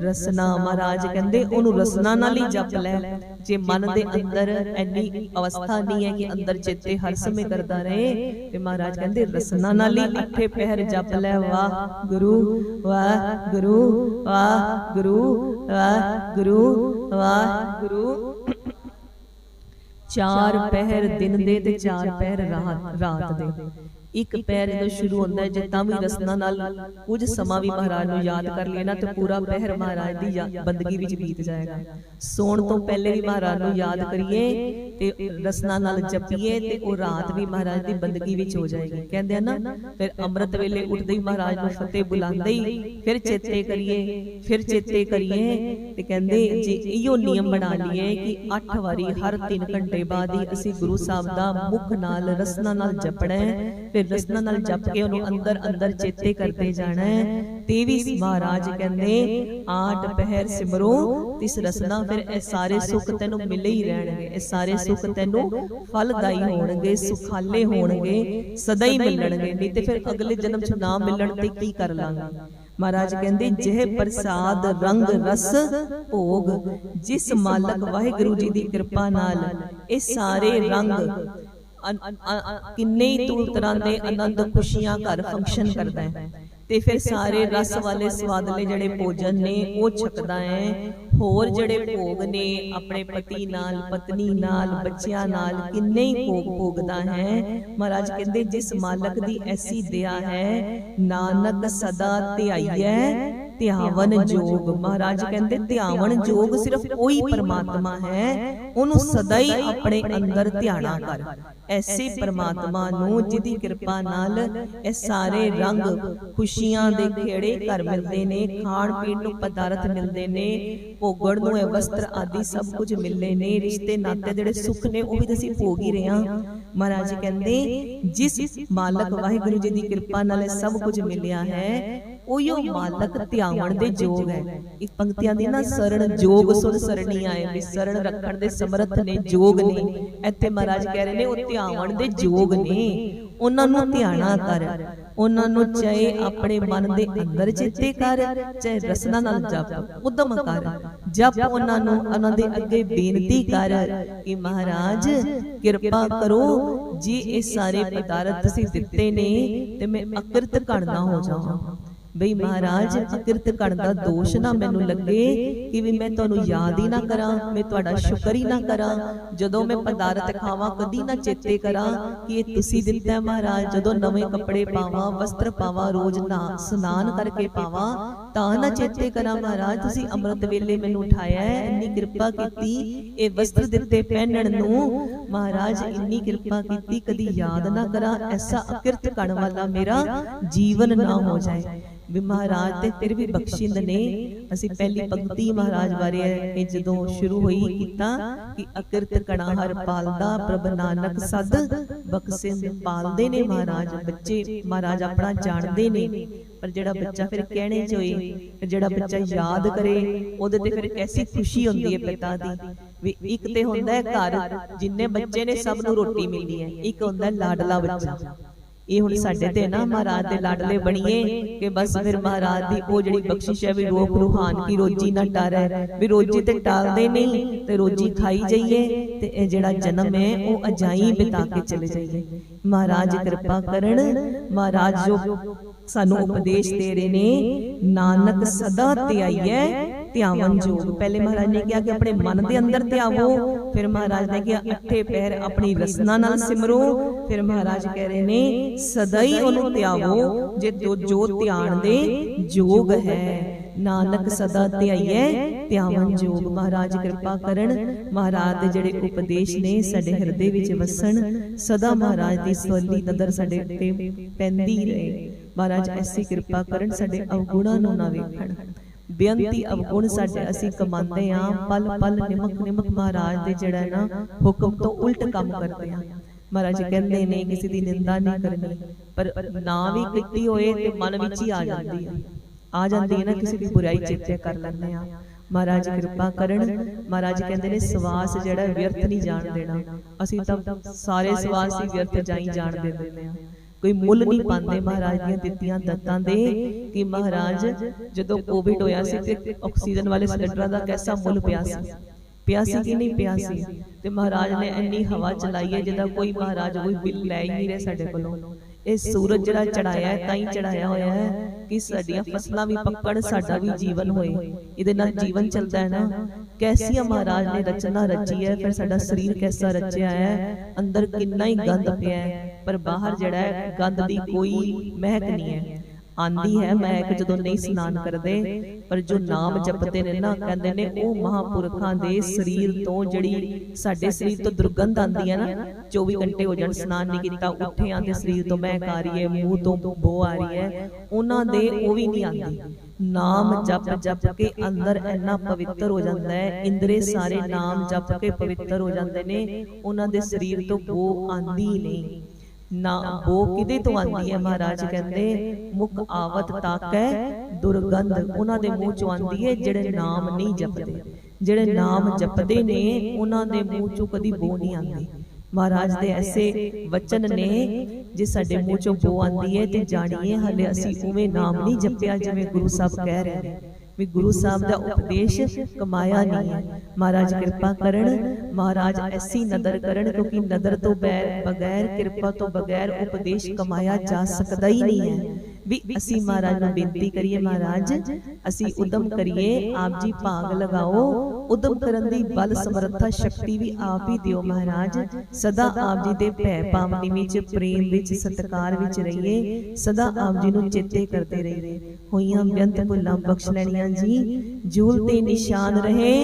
ਰਸਨਾ ਮਹਾਰਾਜ ਕਹਿੰਦੇ ਉਹਨੂੰ ਰਸਨਾ ਨਾਲ ਹੀ ਜਪ ਲੈ। ਜੇ ਮਨ ਦੇ ਅੰਦਰ ਐਨੀ ਅਵਸਥਾ ਨਹੀਂ ਹੈ ਕਿ ਅੰਦਰ ਚੇਤੇ ਹਰ ਸਮੇਂ ਕਰਦਾ ਰਹੇ। ਤੇ ਮਹਾਰਾਜ ਕਹਿੰਦੇ ਰਸਨਾ ਨਾਲ ਹੀ ਅੱਠੇ ਪਹਿਰ ਜਪ ਲੈ। ਵਾਹ ਗੁਰੂ ਵਾਹ ਗੁਰੂ ਵਾਹ ਗੁਰੂ ਵਾਹ ਗੁਰੂ ਵਾਹ ਗੁਰੂ। ਚਾਰ ਪਹਿਰ ਦਿਨ ਦੇ ਤੇ ਚਾਰ ਪਹਿਰ ਰਾਤ ਰਾਤ ਦੇ। ਇੱਕ ਪਹਿਰ ਜਦੋਂ ਸ਼ੁਰੂ ਹੁੰਦਾ ਹੈ ਜੇ ਤਾਂ ਵੀ ਰਸਨਾ ਨਾਲ ਕੁਝ ਸਮਾਂ ਵੀ ਮਹਾਰਾਜ ਨੂੰ ਯਾਦ ਕਰ ਲਈਏ ਨਾ ਤੇ ਪੂਰਾ ਪਹਿਰ ਮਹਾਰਾਜ ਦੀ ਬੰਦਗੀ ਵਿੱਚ ਬੀਤ ਜਾਏਗਾ। ਸੌਣ ਤੋਂ ਪਹਿਲੇ ਵੀ ਮਹਾਰਾਜ ਨੂੰ ਯਾਦ ਕਰੀਏ ਤੇ ਰਸਨਾ ਨਾਲ ਜਪੀਏ ਤੇ ਉਹ ਰਾਤ ਵੀ ਮਹਾਰਾਜ ਦੀ ਬੰਦਗੀ ਵਿੱਚ ਹੋ ਜਾਏਗੀ। ਕਹਿੰਦੇ ਆ ਨਾ ਫਿਰ ਅੰਮ੍ਰਿਤ ਵੇਲੇ ਉੱਠਦੇ ਹੀ ਮਹਾਰਾਜ ਨੂੰ ਫਤਿਹ ਬੁਲਾਉਂਦੇ ਹੀ ਫਿਰ ਚੇਤੇ ਕਰੀਏ ਫਿਰ ਚੇਤੇ ਕਰੀਏ ਤੇ ਕਹਿੰਦੇ ਜੀ ਇਹੋ ਨਿਯਮ ਬਣਾ ਲਈਏ ਕਿ 8 ਵਾਰੀ ਹਰ 3 ਘੰਟੇ ਬਾਅਦ ਹੀ ਅਸੀਂ ਗੁਰੂ ਸਾਹਿਬ ਦਾ ਮੁਖ ਨਾਲ ਰਸਨਾ ਨਾਲ ਜਪਣਾ ਹੈ ਫਿਰ ਰਸਨਾ ਨਾਲ ਜਪ ਕੇ ਉਹਨੂੰ ਅੰਦਰ ਅੰਦਰ ਚੇਤੇ ਕਰਦੇ ਜਾਣਾ ਹੈ। ਤੇ ਵੀ ਮਹਾਰਾਜ ਕਹਿੰਦੇ ਆਠ ਪਹਿਰ ਸਿਮਰੋ, ਤਿਸ ਰਸਨਾ ਫਿਰ ਇਹ ਸਾਰੇ ਸੁੱਖ ਤੈਨੂੰ ਮਿਲੇ ਹੀ ਰਹਿਣਗੇ। ਇਹ ਸਾਰੇ ਸੁੱਖ ਤੈਨੂੰ ਫਲਦਾਈ ਹੋਣਗੇ, ਸੁਖਾਲੇ ਹੋਣਗੇ, ਸਦਾ ਹੀ ਮਿਲਣਗੇ। ਨਹੀਂ ਤੇ ਫਿਰ ਅਗਲੇ ਜਨਮ ਚ ਨਾ ਮਿਲਣ ਤੇ ਕੀ ਕਰ ਲਾਂਗੇ? ਮਹਾਰਾਜ ਕਹਿੰਦੇ, ਜਿਹ ਪ੍ਰਸਾਦ ਰੰਗ ਰਸ ਭੋਗ, ਜਿਸ ਮਾਲਕ ਵਾਹਿਗੁਰੂ ਜੀ ਦੀ ਕਿਰਪਾ ਨਾਲ ਇਹ ਸਾਰੇ ਰੰਗ ਕਿੰਨੇ ਹੀ ਤੂੰ ਤਰ੍ਹਾਂ ਦੇ ਆਨੰਦ ਖੁਸ਼ੀਆਂ ਘਰ ਫੰਕਸ਼ਨ ਕਰਦਾ ਹੈ। ਤੇ ਫਿਰ ਸਾਰੇ ਰਸ ਵਾਲੇ ਸਵਾਦਲੇ ਜਿਹੜੇ ਭੋਜਨ ਨੇ ਉਹ ਛਕਦਾ ਹੈ। ਹੋਰ ਜਿਹੜੇ ਭੋਗ ਨੇ ਆਪਣੇ ਪਤੀ ਨਾਲ ਪਤਨੀ ਨਾਲ ਬੱਚਿਆਂ ਨਾਲ ਕਿੰਨੇ ਹੀ ਭੋਗ ਭੋਗਦਾ ਹੈ। ਮਹਾਰਾਜ ਕਹਿੰਦੇ ਜਿਸ ਮਾਲਕ ਦੀ ਐਸੀ ਦਇਆ ਹੈ ਨਾਨਕ ਸਦਾ ਧਿਆਈਐ ਧਿਆਵਨ ਜੋਗ। ਮਹਾਰਾਜ ਕਹਿੰਦੇ ਧਿਆਵਨ ਜੋਗ ਸਿਰਫ ਉਹੀ ਪਰਮਾਤਮਾ ਹੈ। ਉਹਨੂੰ ਸਦਾ ਹੀ ਆਪਣੇ ਅੰਦਰ ਧਿਆਣਾ ਕਰ। ਐਸੇ ਪਰਮਾਤਮਾ ਨੂੰ ਜਿਹਦੀ ਕਿਰਪਾ ਨਾਲ ਇਹ ਸਾਰੇ ਰੰਗ ਖੁਸ਼ੀਆਂ ਦੇ ਖੇੜੇ ਘਰ ਮਿਲਦੇ ਨੇ, ਖਾਣ ਪੀਣ ਨੂੰ ਪਦਾਰਥ ਮਿਲਦੇ ਨੇ, ਭੋਗਣ ਨੂੰ ਇਹ ਵਸਤਰ ਆਦਿ ਸਭ ਕੁਝ ਮਿਲਦੇ ਨੇ। ਰਿਸ਼ਤੇ ਨਾਤੇ ਜਿਹੜੇ ਸੁੱਖ ਨੇ ਉਹ ਵੀ ਅਸੀਂ ਭੋਗ ਹੀ ਰਹੇ ਹਾਂ। ਮਹਾਰਾਜ ਕਹਿੰਦੇ, ਜਿਸ ਮਾਲਕ ਵਾਹਿਗੁਰੂ ਜੀ ਦੀ ਕਿਰਪਾ ਨਾਲ ਇਹ ਸਭ ਕੁਝ ਮਿਲਿਆ ਹੈ ਉਹੀਓ ਮਾਲਕ ਧਿਆਵਣ ਦੇ ਯੋਗ ਹੈ। ਇਹ ਪੰਕਤੀਆਂ ਦੀ ਨਾ ਸਰਣ ਜੋਗ ਸੁਣ ਸਰਣੀ ਆਏ ਵੀ ਸਰਣ ਰੱਖਣ ਦੇ ਸਮਰੱਥ ਨੇ ਯੋਗ ਨੇ ਇੱਥੇ ਮਹਾਰਾਜ ਕਹਿ ਰਹੇ ਨੇ ਉਹ ਧਿਆਵਣ ਦੇ ਯੋਗ ਨੇ। ਉਹਨਾਂ ਨੂੰ ਧਿਆਨਾ ਕਰ। ਉਹਨਾਂ ਨੂੰ ਚਾਹੇ ਆਪਣੇ ਮਨ ਦੇ ਅੰਦਰ ਚਿੱਤੇ ਕਰ ਚਾਹੇ ਰਸਨਾ ਨਾਲ ਜਪ ਉਦਮ ਕਰ। ਜਪ ਉਹਨਾਂ ਨੂੰ ਉਹਨਾਂ ਦੇ ਅੱਗੇ ਬੇਨਤੀ ਕਰ ਕਿ ਮਹਾਰਾਜ ਕਿਰਪਾ ਕਰੋ। ਜੀ ਇਹ ਸਾਰੇ ਪਦਾਰਥ ਤੁਸੀਂ ਦਿੱਤੇ ਨੇ ਤੇ ਮੈਂ ਅਕਿਰਤ ਕਰਨਾ ਹੋ ਜਾਵਾਂ ਬਈ ਮਹਾਰਾਜ ਅਕਿਰਤ ਕਰਨ ਦਾ ਦੋਸ਼ ਨਾ ਮੈਨੂੰ ਲੱਗੇ ਕਿ ਵੀ ਮੈਂ ਤੁਹਾਨੂੰ ਯਾਦ ਹੀ ਨਾ ਕਰਾਂ ਮੈਂ ਤੁਹਾਡਾ ਸ਼ੁਕਰ ਹੀ ਨਾ ਕਰਾਂ। ਜਦੋਂ ਮੈਂ ਪਦਾਰਥ ਖਾਵਾਂ ਕਦੀ ਨਾ ਚੇਤੇ ਕਰਾਂ ਕਿ ਇਹ ਤੁਸੀਂ ਦਿੱਤਾ ਹੈ ਮਹਾਰਾਜ ਜਦੋਂ ਨਵੇਂ ਕੱਪੜੇ ਪਾਵਾਂ ਵਸਤਰ ਪਾਵਾਂ ਰੋਜ਼ ਨਾ ਇਸ਼ਨਾਨ ਕਰਕੇ ਪਾਵਾਂ ਤਾਂ ਨਾ ਚੇਤੇ ਕਰਾਂ ਮਹਾਰਾਜ ਤੁਸੀਂ ਅੰਮ੍ਰਿਤ ਵੇਲੇ ਮੈਨੂੰ ਉਠਾਇਆ ਹੈ ਇੰਨੀ ਕਿਰਪਾ ਕੀਤੀ ਇਹ ਵਸਤਰ ਦਿੱਤੇ ਪਹਿਨਣ ਨੂੰ ਮਹਾਰਾਜ ਇੰਨੀ ਕਿਰਪਾ ਕੀਤੀ ਕਦੀ ਯਾਦ ਨਾ ਕਰਾਂ ਐਸਾ ਅਕਿਰਤ ਕਰਨ ਵਾਲਾ ਮੇਰਾ ਜੀਵਨ ਨਾ ਹੋ ਜਾਏ ਵੀ ਮਹਾਰਾਜ ਤੇ ਫਿਰ ਵੀ ਬਖਸ਼ਿੰਦ ਨੇ। ਅਸੀਂ ਪਹਿਲੀ ਪੰਕਤੀ ਮਹਾਰਾਜ ਬਾਰੇ ਹੈ ਕਿ ਜਦੋਂ ਸ਼ੁਰੂ ਹੋਈ ਕੀਤਾ ਕਿ ਅਕਿਰਤ ਕਣਾ ਹਰ ਪਾਲਦਾ ਪ੍ਰਭ ਨਾਨਕ ਸਦ ਬਖਸ਼ਿੰਦ ਪਾਲਦੇ ਨੇ ਮਹਾਰਾਜ। ਬੱਚੇ ਮਹਾਰਾਜ ਆਪਣਾ ਜਾਣਦੇ ਨੇ ਪਰ ਜਿਹੜਾ ਬੱਚਾ ਫਿਰ ਕਹਿਣੇ ਚ ਹੋਏ ਜਿਹੜਾ ਬੱਚਾ ਯਾਦ ਕਰੇ ਉਹਦੇ ਤੇ ਫਿਰ ਕੈਸੀ ਖੁਸ਼ੀ ਹੁੰਦੀ ਹੈ ਪਿਤਾ ਦੀ। ਵੀ ਇੱਕ ਤੇ ਹੁੰਦਾ ਹੈ ਘਰ ਜਿੰਨੇ ਬੱਚੇ ਨੇ ਸਭ ਨੂੰ ਰੋਟੀ ਮਿਲਦੀ ਹੈ ਇੱਕ ਹੁੰਦਾ ਲਾਡਲਾ ਬੱਚਾ। ਇਹ ਹੁਣ ਸਾਡੇ ਤੇ ਨਾ ਮਹਾਰਾਜ ਦੇ ਲਾਡਲੇ ਬਣੀਏ ਕਿ ਬਸ ਫਿਰ ਮਹਾਰਾਜ ਦੀ ਉਹ ਜਿਹੜੀ ਬਖਸ਼ਿਸ਼ ਹੈ ਵੀ ਰੋਖ ਰੂਹਾਨ ਕੀ ਰੋਜੀ ਨਾ ਟਾਰੇ ਵੀ ਰੋਜੀ ਤੇ ਟਾਲਦੇ ਨਹੀਂ ਤੇ ਰੋਜੀ ਖਾਈ ਜਾਈਏ ਤੇ ਇਹ ਜਿਹੜਾ ਜਨਮ ਹੈ ਉਹ ਅਜਾਈ ਬਿਤਾ ਕੇ ਚਲੇ ਜਾਈਏ। ਮਹਾਰਾਜ ਕਿਰਪਾ ਕਰਨ ਮਹਾਰਾਜ ਜੋ ਸਾਨੂੰ ਉਪਦੇਸ਼ ਦੇ ਰਹੇ ਨੇ ਨਾਨਕ ਸਦਾ ਧਿਆਈਐ ਧਿਆਵਨ ਜੋਗ ਪਹਿਲੇ ਮਹਾਰਾਜ ਨੇ ਕਿਹਾ ਕਿ ਆਪਣੇ ਮਨ ਦੇ ਅੰਦਰ ਧਿਆਵੋ। ਫਿਰ ਮਹਾਰਾਜ ਨੇ ਕਿਹਾ ਅੱਠੇ ਪੈਰ ਆਪਣੀ ਰਸਨਾ ਨਾਲ ਸਿਮਰੋ। ਫਿਰ ਮਹਾਰਾਜ ਕਹਿ ਰਹੇ ਨੇ ਸਦਾ ਹੀ ਉਹਨੂੰ ਧਿਆਵੋ ਜੇ ਜੋ ਜੋ ਧਿਆਨ ਦੇ ਯੋਗ ਹੈ। ਨਾਨਕ ਸਦਾ ਧਿਆਈਐ ਧਿਆਵਨ ਜੋਗ। ਮਹਾਰਾਜ ਕਿਰਪਾ ਕਰਨ ਮਹਾਰਾਜ ਦੇ ਜਿਹੜੇ ਉਪਦੇਸ਼ ਨੇ ਸਾਡੇ ਹਿਰਦੇ ਵਿੱਚ ਵਸਣ ਸਦਾ ਮਹਾਰਾਜ ਦੀ ਸਵੱਲੀ ਨਦਰ ਸਾਡੇ ਉੱਤੇ ਪੈਂਦੀ ਰਹੇ। ਮਹਾਰਾਜ ਐਸੀ ਕਿਰਪਾ ਕਰਨ ਸਾਡੇ ਅਵਗੁਣਾਂ ਨੂੰ ਨਾ ਵੇਖਣ। ਬੇਅੰਤੀ ਅਵਗੁਣ ਸਾਡੇ ਅਸੀਂ ਕਮਾਉਂਦੇ ਆ ਪਲ ਪਲ ਨਿਮਕ ਨਿਮਕ ਮਹਾਰਾਜ ਦੇ ਜਿਹੜਾ ਨਾ ਹੁਕਮ ਤੋਂ ਉਲਟ ਕੰਮ ਕਰਦੇ ਆ। ਮਹਾਰਾਜ ਕਹਿੰਦੇ ਨੇ ਕਿਸੇ ਦੀ ਨਿੰਦਾ ਨਹੀਂ ਕਰਨੀ ਪਰ ਨਾ ਵੀ ਕੀਤੀ ਹੋਏ ਤੇ ਮਨ ਵਿੱਚ ਹੀ ਆ ਜਾਂਦੀ ਆ। ਆ। ਜਾਂਦੀ ਹੈ ਨਾ ਕਿਸੇ ਦੀ ਬੁਰਾਈ ਚੇਤੇ ਕਰ ਲੈਂਦੇ ਆ। ਮਹਾਰਾਜ ਕਿਰਪਾ ਕਰਨ ਮਹਾਰਾਜ ਕਹਿੰਦੇ ਨੇ ਸਵਾਸ ਜਿਹੜਾ ਵਿਅਰਥ ਨਹੀਂ ਜਾਣ ਦੇਣਾ। ਅਸੀਂ ਤਾਂ ਸਾਰੇ ਸਵਾਸ ਹੀ ਵਿਅਰਥ ਜਾਈ ਜਾਣ ਦੇ ਦਿੰਦੇ ਆ। ਕੋਈ ਮੁੱਲ ਨਹੀਂ ਪਾਉਂਦੇ ਮਹਾਰਾਜ ਦੀਆਂ ਦਿੱਤੀਆਂ ਦਤਾਂ ਦੇ ਕਿ ਮਹਾਰਾਜ ਜਦੋਂ ਕੋਵਿਡ ਹੋਇਆ ਸੀ ਤੇ ਆਕਸੀਜਨ ਵਾਲੇ ਸਿਲੰਡਰਾਂ ਦਾ ਕੈਸਾ ਮੁੱਲ ਪਿਆ ਸੀ? ਪਿਆ ਸੀ ਕਿ ਨਹੀਂ ਪਿਆ ਸੀ? ਤੇ ਮਹਾਰਾਜ ਨੇ ਇੰਨੀ ਹਵਾ ਚਲਾਈ ਹੈ ਜਿਹਦਾ ਕੋਈ ਮਹਾਰਾਜ ਕੋਈ ਬਿੱਲ ਲੈ ਹੀ ਨਹੀਂ ਰਿਹਾ ਸਾਡੇ ਕੋਲੋਂ। ਇਹ ਸੂਰਜ ਜਿਹੜਾ ਚੜਾਇਆ ਹੈ ਤਾਂ ਹੀ ਚੜਾਇਆ ਹੋਇਆ ਹੈ ਕਿ ਸਾਡੀਆਂ ਫਸਲਾਂ ਵੀ ਪੱਕਣ ਸਾਡਾ ਵੀ ਜੀਵਨ ਹੋਏ। ਇਹਦੇ ਨਾਲ ਜੀਵਨ ਚੱਲਦਾ ਹੈ ਨਾ। ਕੈਸੀ ਮਹਾਰਾਜ ਨੇ ਰਚਨਾ ਰਚੀ ਹੈ ਫਿਰ ਸਾਡਾ ਸਰੀਰ ਕੈਸਾ ਰਚਿਆ ਹੈ? ਅੰਦਰ ਕਿੰਨਾ ਹੀ ਗੰਦ ਪਿਆ ਹੈ ਪਰ ਬਾਹਰ ਜਿਹੜਾ ਹੈ ਗੰਦ ਦੀ ਕੋਈ ਮਹਿਕ ਨਹੀਂ ਹੈ। ਆਂਦੀ ਹੈ ਮਹਿਕ ਜਦੋਂ ਨਹੀਂ ਇਸ਼ਨਾਨ ਕਰਦੇ ਪਰ ਜੋ ਨਾਮ ਜਪਦੇ ਨੇ ਨਾ ਕਹਿੰਦੇ ਨੇ ਉਹ ਮਹਾਪੁਰਖਾਂ ਦੇ ਸਰੀਰ ਤੋਂ ਜਿਹੜੀ ਸਾਡੇ ਸਰੀਰ ਤੋਂ ਦੁਰਗੰਧ ਆਂਦੀ ਹੈ ਨਾ 24 ਘੰਟੇ ਹੋ ਜਾਣ ਇਸ਼ਨਾਨ ਨਹੀਂ ਕੀਤਾ ਉੱਠੇ ਆਂਦੇ ਸਰੀਰ ਤੋਂ ਮਹਿਕ ਆ ਰਹੀ ਹੈ ਮੂੰਹ ਤੋਂ ਬੋ ਆ ਰਹੀ ਹੈ। ਉਹਨਾਂ ਦੇ ਉਹ ਵੀ ਨਹੀਂ ਆਂਦੀ। ਨਾਮ ਜਪ ਜਪ ਕੇ ਅੰਦਰ ਇੰਨਾ ਪਵਿੱਤਰ ਹੋ ਜਾਂਦਾ ਹੈ ਇੰਦਰੇ ਸਾਰੇ ਨਾਮ ਜਪ ਕੇ ਪਵਿੱਤਰ ਹੋ ਜਾਂਦੇ ਨੇ ਉਹਨਾਂ ਦੇ ਸਰੀਰ ਤੋਂ ਬੋ ਆਂਦੀ ਨਹੀਂ। ਨਾ ਉਹ ਕਿਦੇ ਤੋਂ ਆਂਦੀ ਹੈ ਮਹਾਰਾਜ ਕਹਿੰਦੇ ਮੁਖ ਆਵਤ ਤਾਕੈ ਦੁਰਗੰਧ ਉਹਨਾਂ ਦੇ ਮੂੰਹ ਚੋਂ ਆਂਦੀ ਹੈ ਜਿਹੜੇ ਨਾਮ ਨਹੀਂ ਜਪਦੇ। ਜਿਹੜੇ ਨਾਮ ਜਪਦੇ ਨੇ ਉਹਨਾਂ ਦੇ ਮੂੰਹ ਚੋਂ ਕਦੀ ਬੋ ਨਹੀਂ ਆਂਦੀ ਮਹਾਰਾਜ ਦੇ ਐਸੇ ਵਚਨ ਨੇ ਜੇ ਸਾਡੇ ਮੂੰਹ ਚੋਂ ਬੋ ਆਂਦੀ ਹੈ ਤੇ ਜਾਣੀਏ ਹਲੇ ਅਸੀਂ ਉਵੇਂ ਨਾਮ ਨਹੀਂ ਜਪਿਆ ਜਿਵੇਂ ਗੁਰੂ ਸਾਹਿਬ ਕਹਿ ਰਹੇ ਨੇ। ਵੀ ਗੁਰੂ ਸਾਹਿਬ ਦਾ ਉਪਦੇਸ਼ ਕਮਾਇਆ ਨਹੀਂ ਹੈ ਮਹਾਰਾਜ ਕਿਰਪਾ ਕਰਨ ਮਹਾਰਾਜ ਐਸੀ ਨਦਰ ਕਰਨ ਕਿਉਂਕਿ ਨਦਰ ਤੋਂ ਬਗੈਰ ਕਿਰਪਾ ਤੋਂ ਬਗੈਰ ਉਪਦੇਸ਼ ਕਮਾਇਆ ਜਾ ਸਕਦਾ ਹੀ ਨਹੀਂ ਹੈ ਵੀ ਅਸੀਂ ਮਹਾਰਾਜ ਨੂੰ ਬੇਨਤੀ ਕਰੀਏ ਮਹਾਰਾਜ ਅਸੀਂ ਉਦਮ ਕਰੀਏ ਆਪ ਜੀ ਭਾਗ ਲਗਾਓ ਉਦਮ ਕਰਨ ਦੀ ਬਲ ਸਮਰੱਥਾ ਸ਼ਕਤੀ ਵੀ ਆਪ ਹੀ ਦਿਓ ਮਹਾਰਾਜ। ਸਦਾ ਆਪ ਜੀ ਦੇ ਭੈ ਪਾਵਨੀ ਵਿੱਚ ਪ੍ਰੇਮ ਵਿੱਚ ਸਤਕਾਰ ਵਿੱਚ ਰਹੀਏ ਸਦਾ ਆਪ ਜੀ ਨੂੰ ਚੇਤੇ ਕਰਦੇ ਰਹੀਏ। ਹੋਈਆਂ ਬੇਅੰਤ ਭੁੱਲਾਂ ਬਖਸ਼ ਲੈਣੀਆਂ ਜੀ ਜੂਲ ਤੇ ਨਿਸ਼ਾਨ ਰਹੇ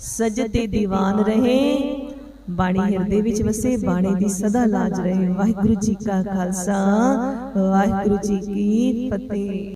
ਸਜ ਤੇ ਦੀਵਾਨ ਰਹੇ। ਬਾਣੀ ਹਿਰਦੇ ਵਿੱਚ ਵਸੇ ਬਾਣੀ ਦੀ ਸਦਾ ਲਾਜ ਰਹੇ। ਵਾਹਿਗੁਰੂ ਜੀ ਕਾ ਖਾਲਸਾ। ਵਾਹਿਗੁਰੂ ਜੀ ਕੀ ਫਤਿਹ।